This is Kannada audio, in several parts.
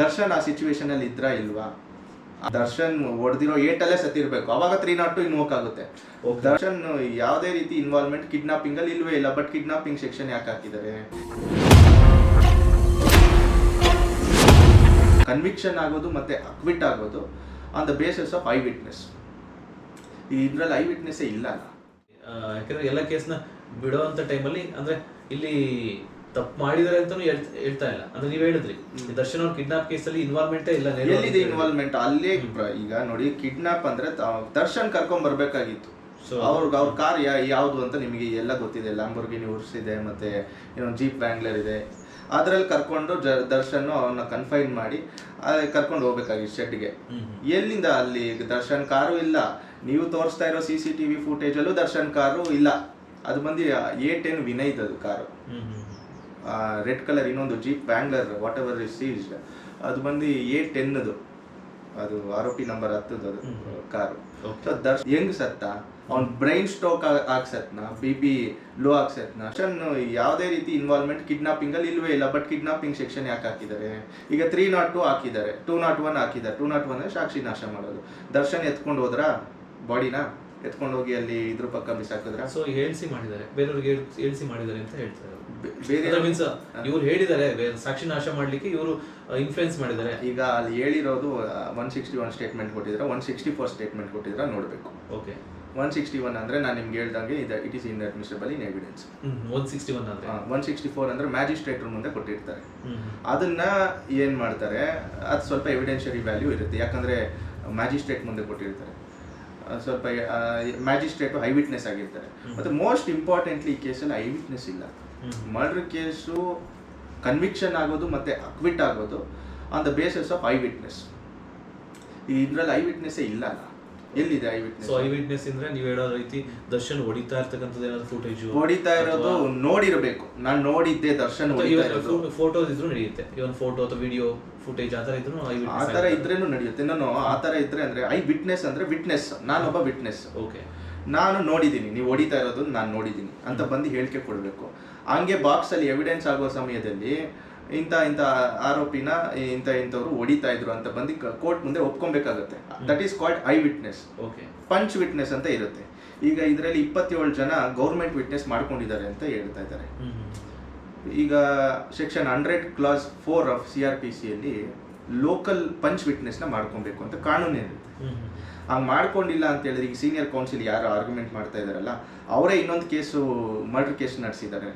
ದರ್ಶನ್ ಆ ಸಿಚುವೇಶನ್ ಅಲ್ಲಿ ಇದ್ರಾ ಇಲ್ವಾ? ದರ್ಶನ್ ಹೊಡೆದಿರೋ ಏಟಲ್ಲೇ ಸತ್ತಿರ್ಬೇಕು ಅವಾಗ ತ್ರೀ ನಾಟ್ ಟು ಇನ್ವೋಕ್ ಆಗುತ್ತೆ. ದರ್ಶನ್ ಯಾವುದೇ ರೀತಿ ಇನ್ವಾಲ್ವ್ಮೆಂಟ್ ಕಿಡ್ನಾಪಿಂಗ್ ಅಲ್ಲಿ ಇಲ್ವೇ ಇಲ್ಲ ಬಟ್ ಕಿಡ್ನಾಪಿಂಗ್ ಸೆಕ್ಷನ್ ಯಾಕೆ ಹಾಕಿದ್ದಾರೆ? ಕನ್ವಿಕ್ಷನ್ ಆಗೋದು ಮತ್ತೆ ಅಕ್ವಿಟ್ ಆಗೋದು on the basis of eye witness ಇದ್ರಲ್ಲಿ ಐ ವಿಟ್ನೆಸ್ ಇಲ್ಲ ಯಾಕಂದ್ರೆ ಎಲ್ಲ ಕೇಸ್ನ ಬಿಡುವಂತ ಟೈಮಲ್ಲಿ ಅಂದ್ರೆ ಇಲ್ಲಿ ತಪ್ಪು ಮಾಡಿದಾರೆ ಅಂತಾನು ಹೇಳ್- ಹೇಳ್ತಾ ಇಲ್ಲ. ಅಂದ್ರೆ ನೀವ್ ಹೇಳಿದ್ರಿ. ದರ್ಶನ್ ಅವ್ರ ಕಿಡ್ನಾಪ್ ಕೇಸಲ್ಲಿ ಇನ್ವಾಲ್ವ್ಮೆಂಟೇ ಇಲ್ಲ ಎಲ್ಲಿದೆ ಇನ್ವಾಲ್ವ್ಮೆಂಟ್ ಅಲ್ಲೇ ಈಗ ನೋಡಿ ಕಿಡ್ನಾಪ್ ಅಂದ್ರೆ ದರ್ಶನ್ ಕರ್ಕೊಂಡ್ ಬರ್ಬೇಕಾಗಿತ್ತು. ಅವ್ರಿಗೆ ಅವ್ರ ಕಾರ್ ಯಾವುದು ಅಂತ ನಿಮಗೆ ಎಲ್ಲ ಗೊತ್ತಿದೆ. ಲ್ಯಾಂಬರ್ಗಿನಿ ಉರ್ಸ್ ಇದೆ ಮತ್ತೆ ಇನ್ನೊಂದು ಜೀಪ್ ವ್ಯಾಂಗ್ಲರ್ ಇದೆ. ಅದ್ರಲ್ಲಿ ಕರ್ಕೊಂಡು ದರ್ಶನ್ ಅವನ್ನ ಕನ್ಫೈನ್ ಮಾಡಿ ಕರ್ಕೊಂಡು ಹೋಗ್ಬೇಕಾಗಿತ್ತು ಶೆಡ್ಗೆ. ಎಲ್ಲಿಂದ ಅಲ್ಲಿ ದರ್ಶನ್ ಕಾರು ಇಲ್ಲ? ನೀವು ತೋರಿಸ್ತಾ ಇರೋ C C T V footage ಅಲ್ಲೂ ದರ್ಶನ್ ಕಾರು ಇಲ್ಲ. ಅದು ಬಂದು ಎ ಟೆನ್ ವಿನಯ್ ಅದು ಕಾರು. ರೆಡ್ ಕಲರ್ ಇನ್ನೊಂದು Jeep Wrangler whatever is seize ಅದು ಬಂದು ಎ ಟೆನ್ದು ಅದು. ಆರೋಪಿ ನಂಬರ್ ಹತ್ತದು ಅದು. ಕಾರು. ಸೊ ದರ್ಶ್ ಹೆಂಗ್ ಸತ್ತ? ಅವ್ನ್ ಬ್ರೈನ್ ಸ್ಟ್ರೋಕ್ ಆಗ್ಸತ್ನ ಬಿ ಪಿ ಲೋ ಆಗ್ಸತ್ನ. ಸೆಕ್ಷನ್ ಯಾವುದೇ ರೀತಿ ಇನ್ವಾಲ್ವ್ಮೆಂಟ್ ಕಿಡ್ನಾಪಿಂಗ್ ಅಲ್ಲಿ ಇಲ್ವೇ ಇಲ್ಲ ಬಟ್ ಕಿಡ್ನಾಪಿಂಗ್ ಸೆಕ್ಷನ್ ಯಾಕೆ ಹಾಕಿದ್ದಾರೆ ಈಗ ತ್ರೀ ನಾಟ್ ಟು ಹಾಕಿದ್ದಾರೆ ಟೂ ನಾಟ್ ಒನ್ ಹಾಕಿದ್ದಾರೆ ಟೂ ನಾಟ್ ಒನ್ ಸಾಕ್ಷಿ ನಾಶ ಮಾಡೋದು. ದರ್ಶನ್ ಎತ್ಕೊಂಡು ಹೋದ್ರ? ಬಾಡಿನ? ಎತ್ಕೊಂಡು ಹೋಗಿ ಅಲ್ಲಿ ಇದ್ರ ಪಕ್ಕ ಬಿಸಾಕಿದ್ರ? ಸೊ ಹೇಳಿಸಿ ಮಾಡಿದ್ದಾರೆ. ಬೇರೆಯವ್ರಿಗೆ ಹೇಳ್- ಹೇಳ್ಸಿ ಮಾಡಿದ್ದಾರೆ ಅಂತ ಹೇಳ್ತಾರೆ. ಬೇರೆ ಮೀನ್ಸ್ ಇವ್ರು ಹೇಳಿದ್ದಾರೆ ಸಾಕ್ಷಿ ನಾಶ ಮಾಡ್ಲಿಕ್ಕೆ ಇವರು ಇನ್ಫ್ಲುಯೆನ್ಸ್ ಮಾಡಿದ್ದಾರೆ. ಈಗ ಅಲ್ಲಿ ಹೇಳಿರೋದು ಒನ್ ಸಿಕ್ಸ್ಟಿ ಒನ್ ಸ್ಟೇಟ್ಮೆಂಟ್ ಕೊಟ್ಟಿದ್ರೆ ಒನ್ ಸಿಕ್ಸ್ಟಿ ಫೋರ್ ಸ್ಟೇಟ್ಮೆಂಟ್ ಕೊಟ್ಟಿದ್ರೆ ನೋಡಬೇಕು. ಓಕೆ. ಒನ್ ಸಿಕ್ಸ್ಟಿ ಒನ್ ಅಂದ್ರೆ ನಾನು ನಿಮ್ಗೆ ಹೇಳ್ದಂಗೆ ಇದು it in inadmissible in evidence one sixty one ಅಂದ್ರೆ. ಒನ್ ಸಿಕ್ಸ್ಟಿ ಫೋರ್ ಅಂದ್ರೆ ಮ್ಯಾಜಿಸ್ಟ್ರೇಟ್ ಮುಂದೆ ಕೊಟ್ಟಿರ್ತಾರೆ. ಅದನ್ನ ಏನ್ ಮಾಡ್ತಾರೆ ಅದು ಸ್ವಲ್ಪ ಎವಿಡೆನ್ಷಿಯರಿ ವ್ಯಾಲ್ಯೂ ಇರುತ್ತೆ. ಯಾಕಂದ್ರೆ ಮ್ಯಾಜಿಸ್ಟ್ರೇಟ್ ಮುಂದೆ ಕೊಟ್ಟಿರ್ತಾರೆ. ಸ್ವಲ್ಪ ಮ್ಯಾಜಿಸ್ಟ್ರೇಟ್ ಐ ವಿಟ್ನೆಸ್ ಆಗಿರ್ತಾರೆ. ಮತ್ತೆ ಮೋಸ್ಟ್ ಇಂಪಾರ್ಟೆಂಟ್ಲಿ ಈ ಕೇಸಲ್ಲಿ ಐ ವಿಟ್ನೆಸ್ ಇಲ್ಲ. ಮರ್ಡರ್ ಕೇಸು ಕನ್ವಿಕ್ಷನ್ ಆಗೋದು ಮತ್ತೆ ಅಕ್ವಿಟ್ ಆಗೋದು on the basis of eye witness ಇದ್ರಲ್ಲಿ ಐ ವಿಟ್ನೆಸ್ ಇಲ್ಲ ಅಲ್ಲ ಎಲ್ಲಿದೆ eye witness so eye witness ಅಂದ್ರೆ ನೀವು ಹೇಳೋ ರೀತಿ ದರ್ಶನ್ ಹೊಡಿತಾ ಇರ್ತಕ್ಕಂಥದ್ದು ಏನಾದ್ರು ಫುಟೇಜ್ ಹೊಡಿತಾ ಇರೋದು ನೋಡಿರಬೇಕು. ನಾನು ನೋಡಿದ್ದೆ ದರ್ಶನ್ ಫೋಟೋಸ್ ಇದ್ರು ನಡೆಯುತ್ತೆ. ಇವನ್ ಫೋಟೋ ಅಥವಾ ವಿಡಿಯೋ ಫುಟೇಜ್ ಆ ಥರ ಇದ್ರು ಆ ತರ ಇದ್ರೇನು ನಡೆಯುತ್ತೆ? ನಾನು ಆ ತರ ಇದ್ರೆ ಅಂದ್ರೆ ಐ ವಿಟ್ನೆಸ್ ಅಂದ್ರೆ ವಿಟ್ನೆಸ್ ನಾನೊಬ್ಬ ವಿಟ್ನೆಸ್ ಓಕೆ ನಾನು ನೋಡಿದ್ದೀನಿ. ನೀವು ಹೊಡಿತಾ ಇರೋದು ನಾನು ನೋಡಿದ್ದೀನಿ ಅಂತ ಬಂದು ಹೇಳಿಕೆ ಕೊಡಬೇಕು. ಹಂಗೆ ಬಾಕ್ಸ್ ಅಲ್ಲಿ ಎವಿಡೆನ್ಸ್ ಆಗುವ ಸಮಯದಲ್ಲಿ ಇಂಥ ಇಂಥ ಆರೋಪಿನ ಇಂಥ ಇಂಥವ್ರು ಹೊಡಿತಾ ಇದ್ರು ಅಂತ ಬಂದು ಕೋರ್ಟ್ ಮುಂದೆ ಒಪ್ಕೊಬೇಕಾಗತ್ತೆ. That is called eye witness okay punch witness ಅಂತ ಇರುತ್ತೆ. ಈಗ ಇದರಲ್ಲಿ ಇಪ್ಪತ್ತೇಳು ಜನ ಗೌರ್ಮೆಂಟ್ ವಿಟ್ನೆಸ್ ಮಾಡ್ಕೊಂಡಿದ್ದಾರೆ ಅಂತ ಹೇಳ್ತಾ ಇದ್ದಾರೆ. ಈಗ section hundred clause four of C R P ಸಿಯಲ್ಲಿ ಲೋಕಲ್ ಪಂಚ್ ವಿಟ್ನೆಸ್ನ ಮಾಡ್ಕೊಬೇಕು ಅಂತ ಕಾನೂನು ಇರುತ್ತೆ ಹಂಗೆ ಮಾಡ್ಕೊಂಡಿಲ್ಲ ಅಂತ ಹೇಳಿದ್ರೆ ಈಗ ಸೀನಿಯರ್ ಕೌನ್ಸಿಲ್ ಯಾರು ಆರ್ಗ್ಯುಮೆಂಟ್ ಮಾಡ್ತಾ ಇದಾರಲ್ಲ ಅವರೇ ಇನ್ನೊಂದು ಕೇಸು ಮರ್ಡರ್ ಕೇಸ್ ನಡೆಸಿದ್ದಾರೆ.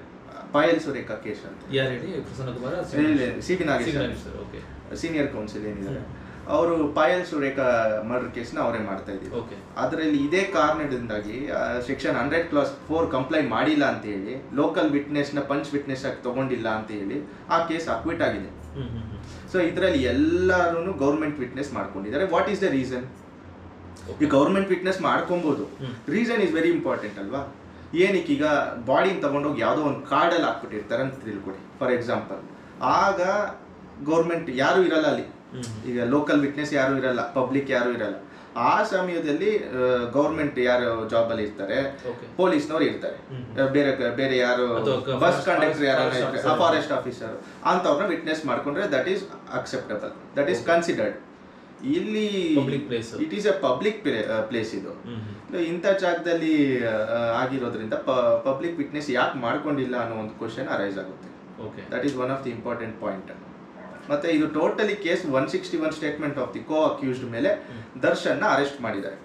ಪಾಯಲ್ ಸುರೇಖಾ ಕೇಶ್ ಅಂತ. ಯಾರು ಹೇಳಿ? Prasanna Kumara C T Nagesh okay senior counsel ಏನಿದ್ದಾರೆ ಅವರು ಪಾಯಲ್ ಸುರೇಖಾ ಮರ್ಡರ್ ಕೇಸ್ನ ಅವರೇ ಮಾಡ್ತಾ ಇದ್ದೀವಿ. ಅದರಲ್ಲಿ ಇದೇ ಕಾರಣದಿಂದಾಗಿ section hundred clause four complaint ಮಾಡಿಲ್ಲ ಅಂತ ಹೇಳಿ ಲೋಕಲ್ ವಿಟ್ನೆಸ್ನ ಪಂಚ್ ವಿಟ್ನೆಸ್ ಆಗಿ ತಗೊಂಡಿಲ್ಲ ಅಂತ ಹೇಳಿ ಆ ಕೇಸ್ ಅಕ್ವಿಟ್ ಆಗಿದೆ. ಸೊ ಇದರಲ್ಲಿ ಎಲ್ಲರೂ ಗೌರ್ಮೆಂಟ್ ವಿಟ್ನೆಸ್ ಮಾಡ್ಕೊಂಡಿದ್ದಾರೆ. ವಾಟ್ ಈಸ್ ದ ರೀಸನ್ ಈ ಗೌರ್ಮೆಂಟ್ ವಿಟ್ನೆಸ್ ಮಾಡ್ಕೊಬೋದು. ರೀಸನ್ ಇಸ್ ವೆರಿ ಇಂಪಾರ್ಟೆಂಟ್ ಅಲ್ವಾ? ಏನಕ್ಕೆ ಈಗ ಬಾಡಿನ ತಗೊಂಡೋಗಿ ಯಾವುದೋ ಒಂದು ಕಾರ್ಡಲ್ಲಿ ಹಾಕ್ಬಿಟ್ಟಿರ್ತಾರೆ ಅಂತ ತಿಳ್ಕೊಡಿ ಫಾರ್ ಎಕ್ಸಾಂಪಲ್. ಆಗ ಗೌರ್ಮೆಂಟ್ ಯಾರು ಇರಲ್ಲ ಅಲ್ಲಿ. ಈಗ ಲೋಕಲ್ ವಿಟ್ನೆಸ್ ಯಾರು ಇರಲ್ಲ ಪಬ್ಲಿಕ್ ಯಾರು ಇರಲ್ಲ. ಆ ಸಮಯದಲ್ಲಿ ಗೌರ್ಮೆಂಟ್ ಯಾರು ಜಾಬ್ ಅಲ್ಲಿ ಇರ್ತಾರೆ ಪೊಲೀಸ್ನವ್ರು ಇರ್ತಾರೆ. ಬೇರೆ ಬೇರೆ ಯಾರು ಬಸ್ ಕಂಡಕ್ಟರ್ ಯಾರು ಫಾರೆಸ್ಟ್ ಆಫೀಸರ್. ಅಂತವ್ರನ್ನ ವಿಟ್ನೆಸ್ ಮಾಡ್ಕೊಂಡ್ರೆ that is acceptable that is considered ಇಲ್ಲಿ public place it is a public place ಇದು. ಇಂಥ ಜಾಗದಲ್ಲಿ ಆಗಿರೋದ್ರಿಂದ ಪಬ್ಲಿಕ್ ವಿಟ್ನೆಸ್ ಯಾಕೆ ಮಾಡ್ಕೊಂಡಿಲ್ಲ ಅನ್ನೋ ಒಂದು ಕ್ವಶನ್ ಅರೈಸ್ ಆಗುತ್ತೆ. Okay that is one of the important point ಮತ್ತೆ ಇದು totally case one sixty one statement of the co accused ಮೇಲೆ ದರ್ಶನ್ನ ಅರೆಸ್ಟ್ ಮಾಡಿದ್ದಾರೆ.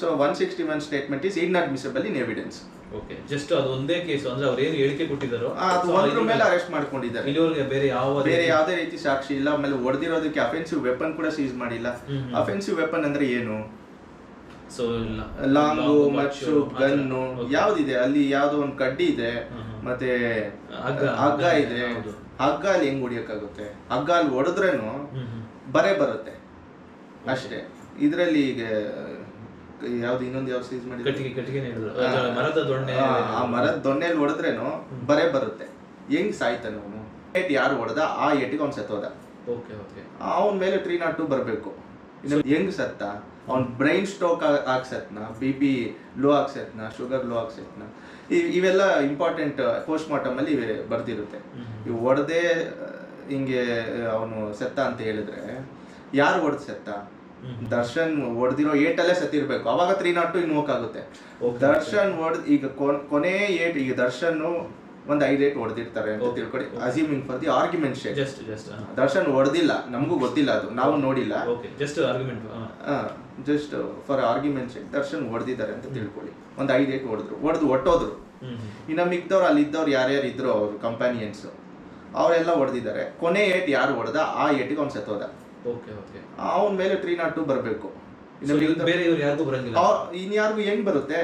So one sixty one statement is inadmissible in evidence okay just ಅದು ಒಂದೇ ಕೇಸ್ ಅಂದ್ರೆ ಅವ್ರು ಏನು ಹೇಳಿಕೆ ಕೊಟ್ಟಿದ್ದಾರೋ ಅದು ಒಂದ್ರ ಮೇಲೆ ಅರೆಸ್ಟ್ ಮಾಡ್ಕೊಂಡಿದ್ದಾರೆ. ಇಲ್ಲಿವರೆಗೆ ಬೇರೆ ಯಾವ ಬೇರೆ ಯಾವುದೇ ರೀತಿ ಸಾಕ್ಷಿ ಇಲ್ಲ ಆಮೇಲೆ ಹೊಡೆದಿರೋದಕ್ಕೆ ಅಫೆನ್ಸಿವ್ ವೆಪನ್ ಕೂಡ ಸೀಸ್ ಮಾಡಿಲ್ಲ. ಅಫೆನ್ಸಿವ್ ವೆಪನ್ ಅಂದ್ರೆ ಏನು? ಸೊ ಲಾಂಗು ಮಚ್ಚು ಗನ್ನು ಯಾವ್ದಿದೆ? ಅಲ್ಲಿ ಯಾವ್ದೋ ಒಂದು ಕಡ್ಡಿ ಇದೆ. ಮತ್ತೆ ಹಗ್ಗ, ಇದೆ. ಹಗ್ಗ ಅಲ್ಲಿ ಹೆಂಗ್ ಹೊಡಿಯಕ್ಕಾಗುತ್ತೆ? ಹಗ್ಗ ಅಲ್ಲಿ ಹೊಡೆದ್ರೇನು ಬರೇ ಬರುತ್ತೆ. ಅಷ್ಟೇ. ಇದರಲ್ಲಿ ಈಗ ಯಾವ್ದು ಇನ್ನೊಂದು ಯಾವ್ದು ಸೀಸ್ ಮಾಡಿ ಕಟ್ಟಿಗೆ ಕಟ್ಟಿಗೆ ಮರದ ದೊಣ್ಣೆ ಆ, ಮರದ ದೊಣ್ಣೆಲಿ ಹೊಡೆದ್ರೇನು ಬರೇ ಬರುತ್ತೆ. ಹೆಂಗ್ ಸಾಯ್ತಾನೆ ಅವನು ಏಟ್ ಯಾರು ಹೊಡೆದ ಆ ಏಟಿಗೆ ಅವ್ನು ಸತ್ತೋದ. Okay okay. ಅವನ ಮೇಲೆ ತ್ರೀ ನಾಟ್ ಟು ಬರಬೇಕು. ಹೆಂಗ್ ಸತ್ತ? ಅವ್ನ ಬ್ರೈನ್ ಸ್ಟ್ರೋಕ್ ಆಗಿ ಸತ್ನ ಬಿ ಪಿ ಲೋ ಆಗಿ ಸತ್ನ ಶುಗರ್ ಲೋ ಆಗಿ ಸತ್ನ. ಇವೆಲ್ಲ ಇಂಪಾರ್ಟೆಂಟ್ ಪೋಸ್ಟ್ ಮಾರ್ಟಮ್ ಅಲ್ಲಿ ಇವೆ ಬರ್ದಿರುತ್ತೆ. ಇವು ಹೊಡೆದೇ ಹಿಂಗೆ ಅವನು ಸತ್ತ ಅಂತ ಹೇಳಿದ್ರೆ ಯಾರು ಹೊಡೆದ್ ಸತ್ತ? ದರ್ಶನ್ ಹೊಡೆದಿರೋ ಏಟಲ್ಲೇ ಸತ್ತಿರ್ಬೇಕು. ಅವಾಗ ತ್ರೀ ನಾಟ್ ಟು ಇನ್ವೋಕ್ ಆಗುತ್ತೆ. ದರ್ಶನ್ ಹೊಡೆದ್ ಈಗ ಕೊನ್- ಏಟ್ ಈಗ ದರ್ಶನ್ ಒಂದ್ ಐದ್ ಏಟ್ ಹೊಡೆದಿರ್ತಾರೆ ಅಂತ ತಿಳ್ಕೊಡಿ. ತಿಳ್ಕೊಳ್ಳಿ. Assuming for the argument sake just just Darshan ಹೊಡೆದಿಲ್ಲ ನಮಗೂ ಗೊತ್ತಿಲ್ಲ ಅದು. ನಾವು ನೋಡಿಲ್ಲ. Okay just argument just for argument sake Darshan ಹೊಡೆದಿದ್ದಾರೆ ಅಂತ ತಿಳ್ಕೊಳ್ಳಿ ಒಂದ್ ಐದ್ ಏಟ್ ಹೊಡೆದ್ರು ಹೊಡೆದು ಒಟ್ಟೋದ್ರು. ಇನ್ನ ಮಿಕ್ದವ್ರು ಅಲ್ಲಿ ಇದ್ದವ್ರು ಯಾರ್ಯಾರು ಇದ್ರು ಅವ್ರು ಕಂಪಾನಿಯನ್ಸ್ ಅವರೆಲ್ಲ ಹೊಡೆದಿದ್ದಾರೆ ಕೊನೆ ಏಟ್ ಯಾರು ಹೊಡೆದ ಆ ಏಟಿಗೆ ಅವ್ನು ಸತ್ತೋದ. ಅವನ ಮೇಲೆ ತ್ರೀ ನಾಟ್ ಟು ಬರಬೇಕು. ಬೇರೆ ಇವ್ರು ಯಾರಿಗೂ ಬರಂಗಿಲ್ಲ? ಇನ್ಯಾರಿಗೂ ಹೆಂಗ್ ಬರುತ್ತೆ?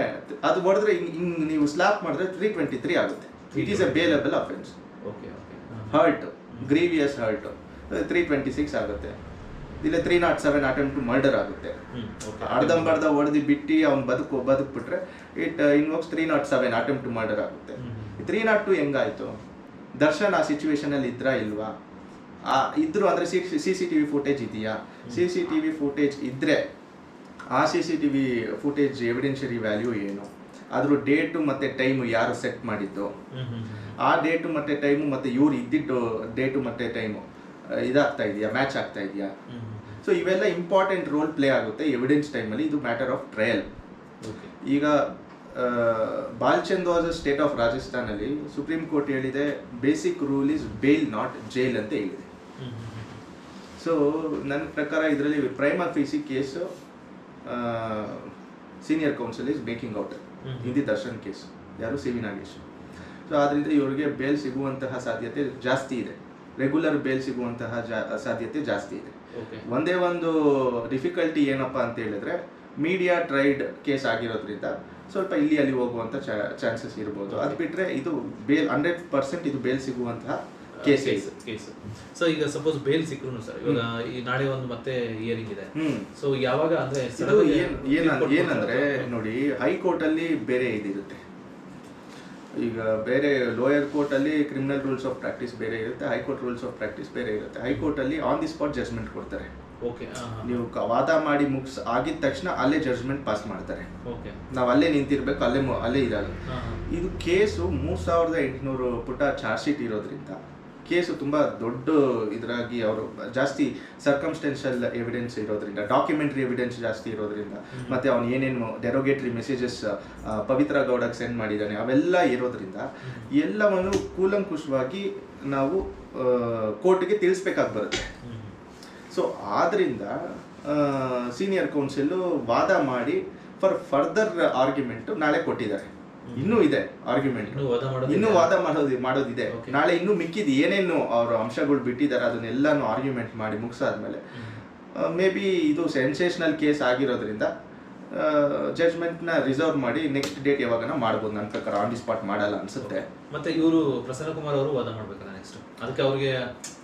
ಅದು ಹೊಡೆದ್ರೆ ಹಿಂಗ್ ನೀವು ಸ್ಲಾಪ್ ಮಾಡಿದ್ರೆ ತ್ರೀ ಟ್ವೆಂಟಿ ತ್ರೀ ಆಗುತ್ತೆ it is a bailable offence okay okay hurt grievous hurt three twenty six ಆಗುತ್ತೆ. ಇಲ್ಲ three nought seven attempt to murder ಆಗುತ್ತೆ. ಓಕೆ ಅರ್ಧಂಬರ್ಧ ಹೊಡೆದು ಬಿಟ್ಟು ಅವ್ನು ಬದುಕು ಬದುಕ್ಬಿಟ್ರೆ it invokes three nought seven attempt to murder ಆಗುತ್ತೆ. ತ್ರೀ ನಾಟ್ ಟು ಹೆಂಗಾಯ್ತು? ದರ್ಶನ್ ಆ ಸಿಚುವೇಶನ್ ಅಲ್ಲಿ ಇದ್ರಾ ಇಲ್ವಾ? ಇದ್ರು ಅಂದ್ರೆ C C T V footage ಇದೆಯಾ? C C T V footage ಇದ್ರೆ ಆ C C T V footage evidentiary value ಏನು? ಅದ್ರ ಡೇಟು ಮತ್ತೆ ಟೈಮು ಯಾರು ಸೆಟ್ ಮಾಡಿದ್ದು? ಆ ಡೇಟು ಮತ್ತೆ ಟೈಮು ಮತ್ತೆ ಇವ್ರು ಇದ್ದಿದ್ದು ಡೇಟು ಮತ್ತೆ ಟೈಮು ಇದಾಗ್ತಾ ಇದೆಯಾ? ಮ್ಯಾಚ್ ಆಗ್ತಾ ಇದೆಯಾ? ಸೊ ಇವೆಲ್ಲ ಇಂಪಾರ್ಟೆಂಟ್ ರೋಲ್ ಪ್ಲೇ ಆಗುತ್ತೆ ಎವಿಡೆನ್ಸ್ ಟೈಮಲ್ಲಿ ಇದು ಮ್ಯಾಟರ್ ಆಫ್ ಟ್ರಯಲ್ ಈಗ ಬಾಲ್ಚಂದ್ ವಾಸ್ ಸ್ಟೇಟ್ ಆಫ್ ರಾಜಸ್ಥಾನಲ್ಲಿ ಸುಪ್ರೀಂ ಕೋರ್ಟ್ ಹೇಳಿದೆ basic rule is bail not jail ಅಂತ ಹೇಳಿದೆ. ಸೊ ನನ್ನ ಪ್ರಕಾರ ಇದರಲ್ಲಿ prima facie case senior counsel is making out. Hindi Darshan case ಯಾರು? C V Nagesh. ಸೊ ಆದ್ದರಿಂದ ಇವರಿಗೆ ಬೇಲ್ ಸಿಗುವಂತಹ ಸಾಧ್ಯತೆ ಜಾಸ್ತಿ ಇದೆ. ರೆಗ್ಯುಲರ್ ಬೇಲ್ ಸಿಗುವಂತಹ ಜಾ- ಸಾಧ್ಯತೆ ಜಾಸ್ತಿ ಇದೆ. ಒಂದೇ ಒಂದು ಡಿಫಿಕಲ್ಟಿ ಏನಪ್ಪ ಅಂತ ಹೇಳಿದ್ರೆ ಮೀಡಿಯಾ ಟ್ರೈಡ್ ಕೇಸ್ ಆಗಿರೋದ್ರಿಂದ ಸ್ವಲ್ಪ ಇಲ್ಲಿ ಅಲ್ಲಿ ಹೋಗುವಂತ ಚಾನ್ಸಸ್ ಇರ್ಬೋದು. ಅದು ಬಿಟ್ಟರೆ ಇದು ಬೇಲ್ ಹಂಡ್ರೆಡ್ ಪರ್ಸೆಂಟ್ ಇದು ಬೇಲ್ ಸಿಗುವಂತಹ ಕೇಸ್ ಕೇಸ್. ಸೊ ಈಗ ಸಪೋಸ್ ಬೇಲ್ ಸಿಕ್ಕರು ಸರ್ ಇವಾಗ ಈ ನಾಳೆ ಒಂದು ಮತ್ತೆ ಇಯರಿಂಗ್ ಇದೆ. ಸೊ ಯಾವಾಗ ಅಂದ್ರೆ ಏನಂದ್ರೆ ನೋಡಿ ಹೈಕೋರ್ಟ್ ಅಲ್ಲಿ ಬೇರೆ ಇದಿರುತ್ತೆ. ಈಗ ಬೇರೆ ಲೋಯರ್ ಕೋರ್ಟ್ ಅಲ್ಲಿ ಕ್ರಿಮಿನಲ್ ರೂಲ್ಸ್ ಆಫ್ ಪ್ರಾಕ್ಟೀಸ್ ಬೇರೆ ಇರುತ್ತೆ ಹೈಕೋರ್ಟ್ ರೂಲ್ಸ್ ಆಫ್ ಪ್ರಾಕ್ಟೀಸ್ ಬೇರೆ ಇರುತ್ತೆ. ಹೈಕೋರ್ಟ್ ಅಲ್ಲಿ ಆನ್ ದಿ ಸ್ಪಾಟ್ ಜಜ್ಮೆಂಟ್ ಕೊಡ್ತಾರೆ. ಓಕೆ ನೀವು ವಾದ ಮಾಡಿ ಮುಗಿಸ್ ಆಗಿದ ತಕ್ಷಣ ಅಲ್ಲೇ ಜಜ್ಮೆಂಟ್ ಪಾಸ್ ಮಾಡ್ತಾರೆ. ಓಕೆ ನಾವು ಅಲ್ಲೇ ನಿಂತಿರ್ಬೇಕು ಅಲ್ಲೇ ಅಲ್ಲೇ ಇರಲ್ಲ. ಇದು ಕೇಸು ಮೂರ್ ಸಾವಿರದ ಎಂಟುನೂರು ಪುಟ ಚಾರ್ಜ್ ಶೀಟ್ ಇರೋದ್ರಿಂದ ಕೇಸು ತುಂಬ ದೊಡ್ಡ ಇದರಾಗಿ ಅವರು ಜಾಸ್ತಿ ಸರ್ಕಮ್ಸ್ಟೆನ್ಷಿಯಲ್ ಎವಿಡೆನ್ಸ್ ಇರೋದ್ರಿಂದ ಡಾಕ್ಯುಮೆಂಟ್ರಿ ಎವಿಡೆನ್ಸ್ ಜಾಸ್ತಿ ಇರೋದ್ರಿಂದ. ಮತ್ತೆ ಅವನು ಏನೇನು ಡೆರೋಗೇಟ್ರಿ ಮೆಸೇಜಸ್ ಪವಿತ್ರ ಗೌಡಕ್ಕೆ ಸೆಂಡ್ ಮಾಡಿದ್ದಾನೆ ಅವೆಲ್ಲ ಇರೋದ್ರಿಂದ ಎಲ್ಲವನ್ನು ಕೂಲಂಕುಷವಾಗಿ ನಾವು ಕೋರ್ಟ್ಗೆ ತಿಳಿಸ್ಬೇಕಾಗಿ ಬರುತ್ತೆ ಸೊ ಆದ್ರಿಂದ ಸೀನಿಯರ್ ಕೌನ್ಸಿಲ್ ವಾದ ಮಾಡಿ ಫಾರ್ ಫರ್ದರ್ ಆರ್ಗ್ಯುಮೆಂಟು ನಾಳೆ ಕೊಟ್ಟಿದ್ದಾರೆ. ಇನ್ನೂ ಇದೆ ಆರ್ಗ್ಯುಮೆಂಟ್ ಇನ್ನೂ ವಾದ ಮಾಡೋದು ಇನ್ನೂ ವಾದ ಮಾಡೋದು ಮಾಡೋದಿದೆ. ನಾಳೆ ಇನ್ನೂ ಮಿಕ್ಕಿದ ಏನೇನು ಅವ್ರ ಅಂಶಗಳು ಬಿಟ್ಟಿದ್ದಾರೆ ಅದನ್ನೆಲ್ಲಾನು ಆರ್ಗ್ಯುಮೆಂಟ್ ಮಾಡಿ ಮುಗಿಸಾದ್ಮೇಲೆ. ಮೇ ಬಿ ಇದು ಸೆನ್ಸೇಷನಲ್ ಕೇಸ್ ಆಗಿರೋದ್ರಿಂದ ಜಜ್ಮೆಂಟ್ನ ರಿಸರ್ವ್ ಮಾಡಿ ನೆಕ್ಸ್ಟ್ ಡೇಟ್ ಯಾವಾಗನ ಮಾಡ್ಬೋದು ನನ್ನ ಪ್ರಕಾರ ಆನ್ ದಿ ಸ್ಪಾಟ್ ಮಾಡಲ್ಲ ಅನ್ಸುತ್ತೆ. ಮತ್ತೆ ಇವರು ಪ್ರಸನ್ನ ಕುಮಾರ್ ಅವರು ವಾದ ನೆಕ್ಸ್ಟ್ ಅದಕ್ಕೆ ಅವ್ರಿಗೆ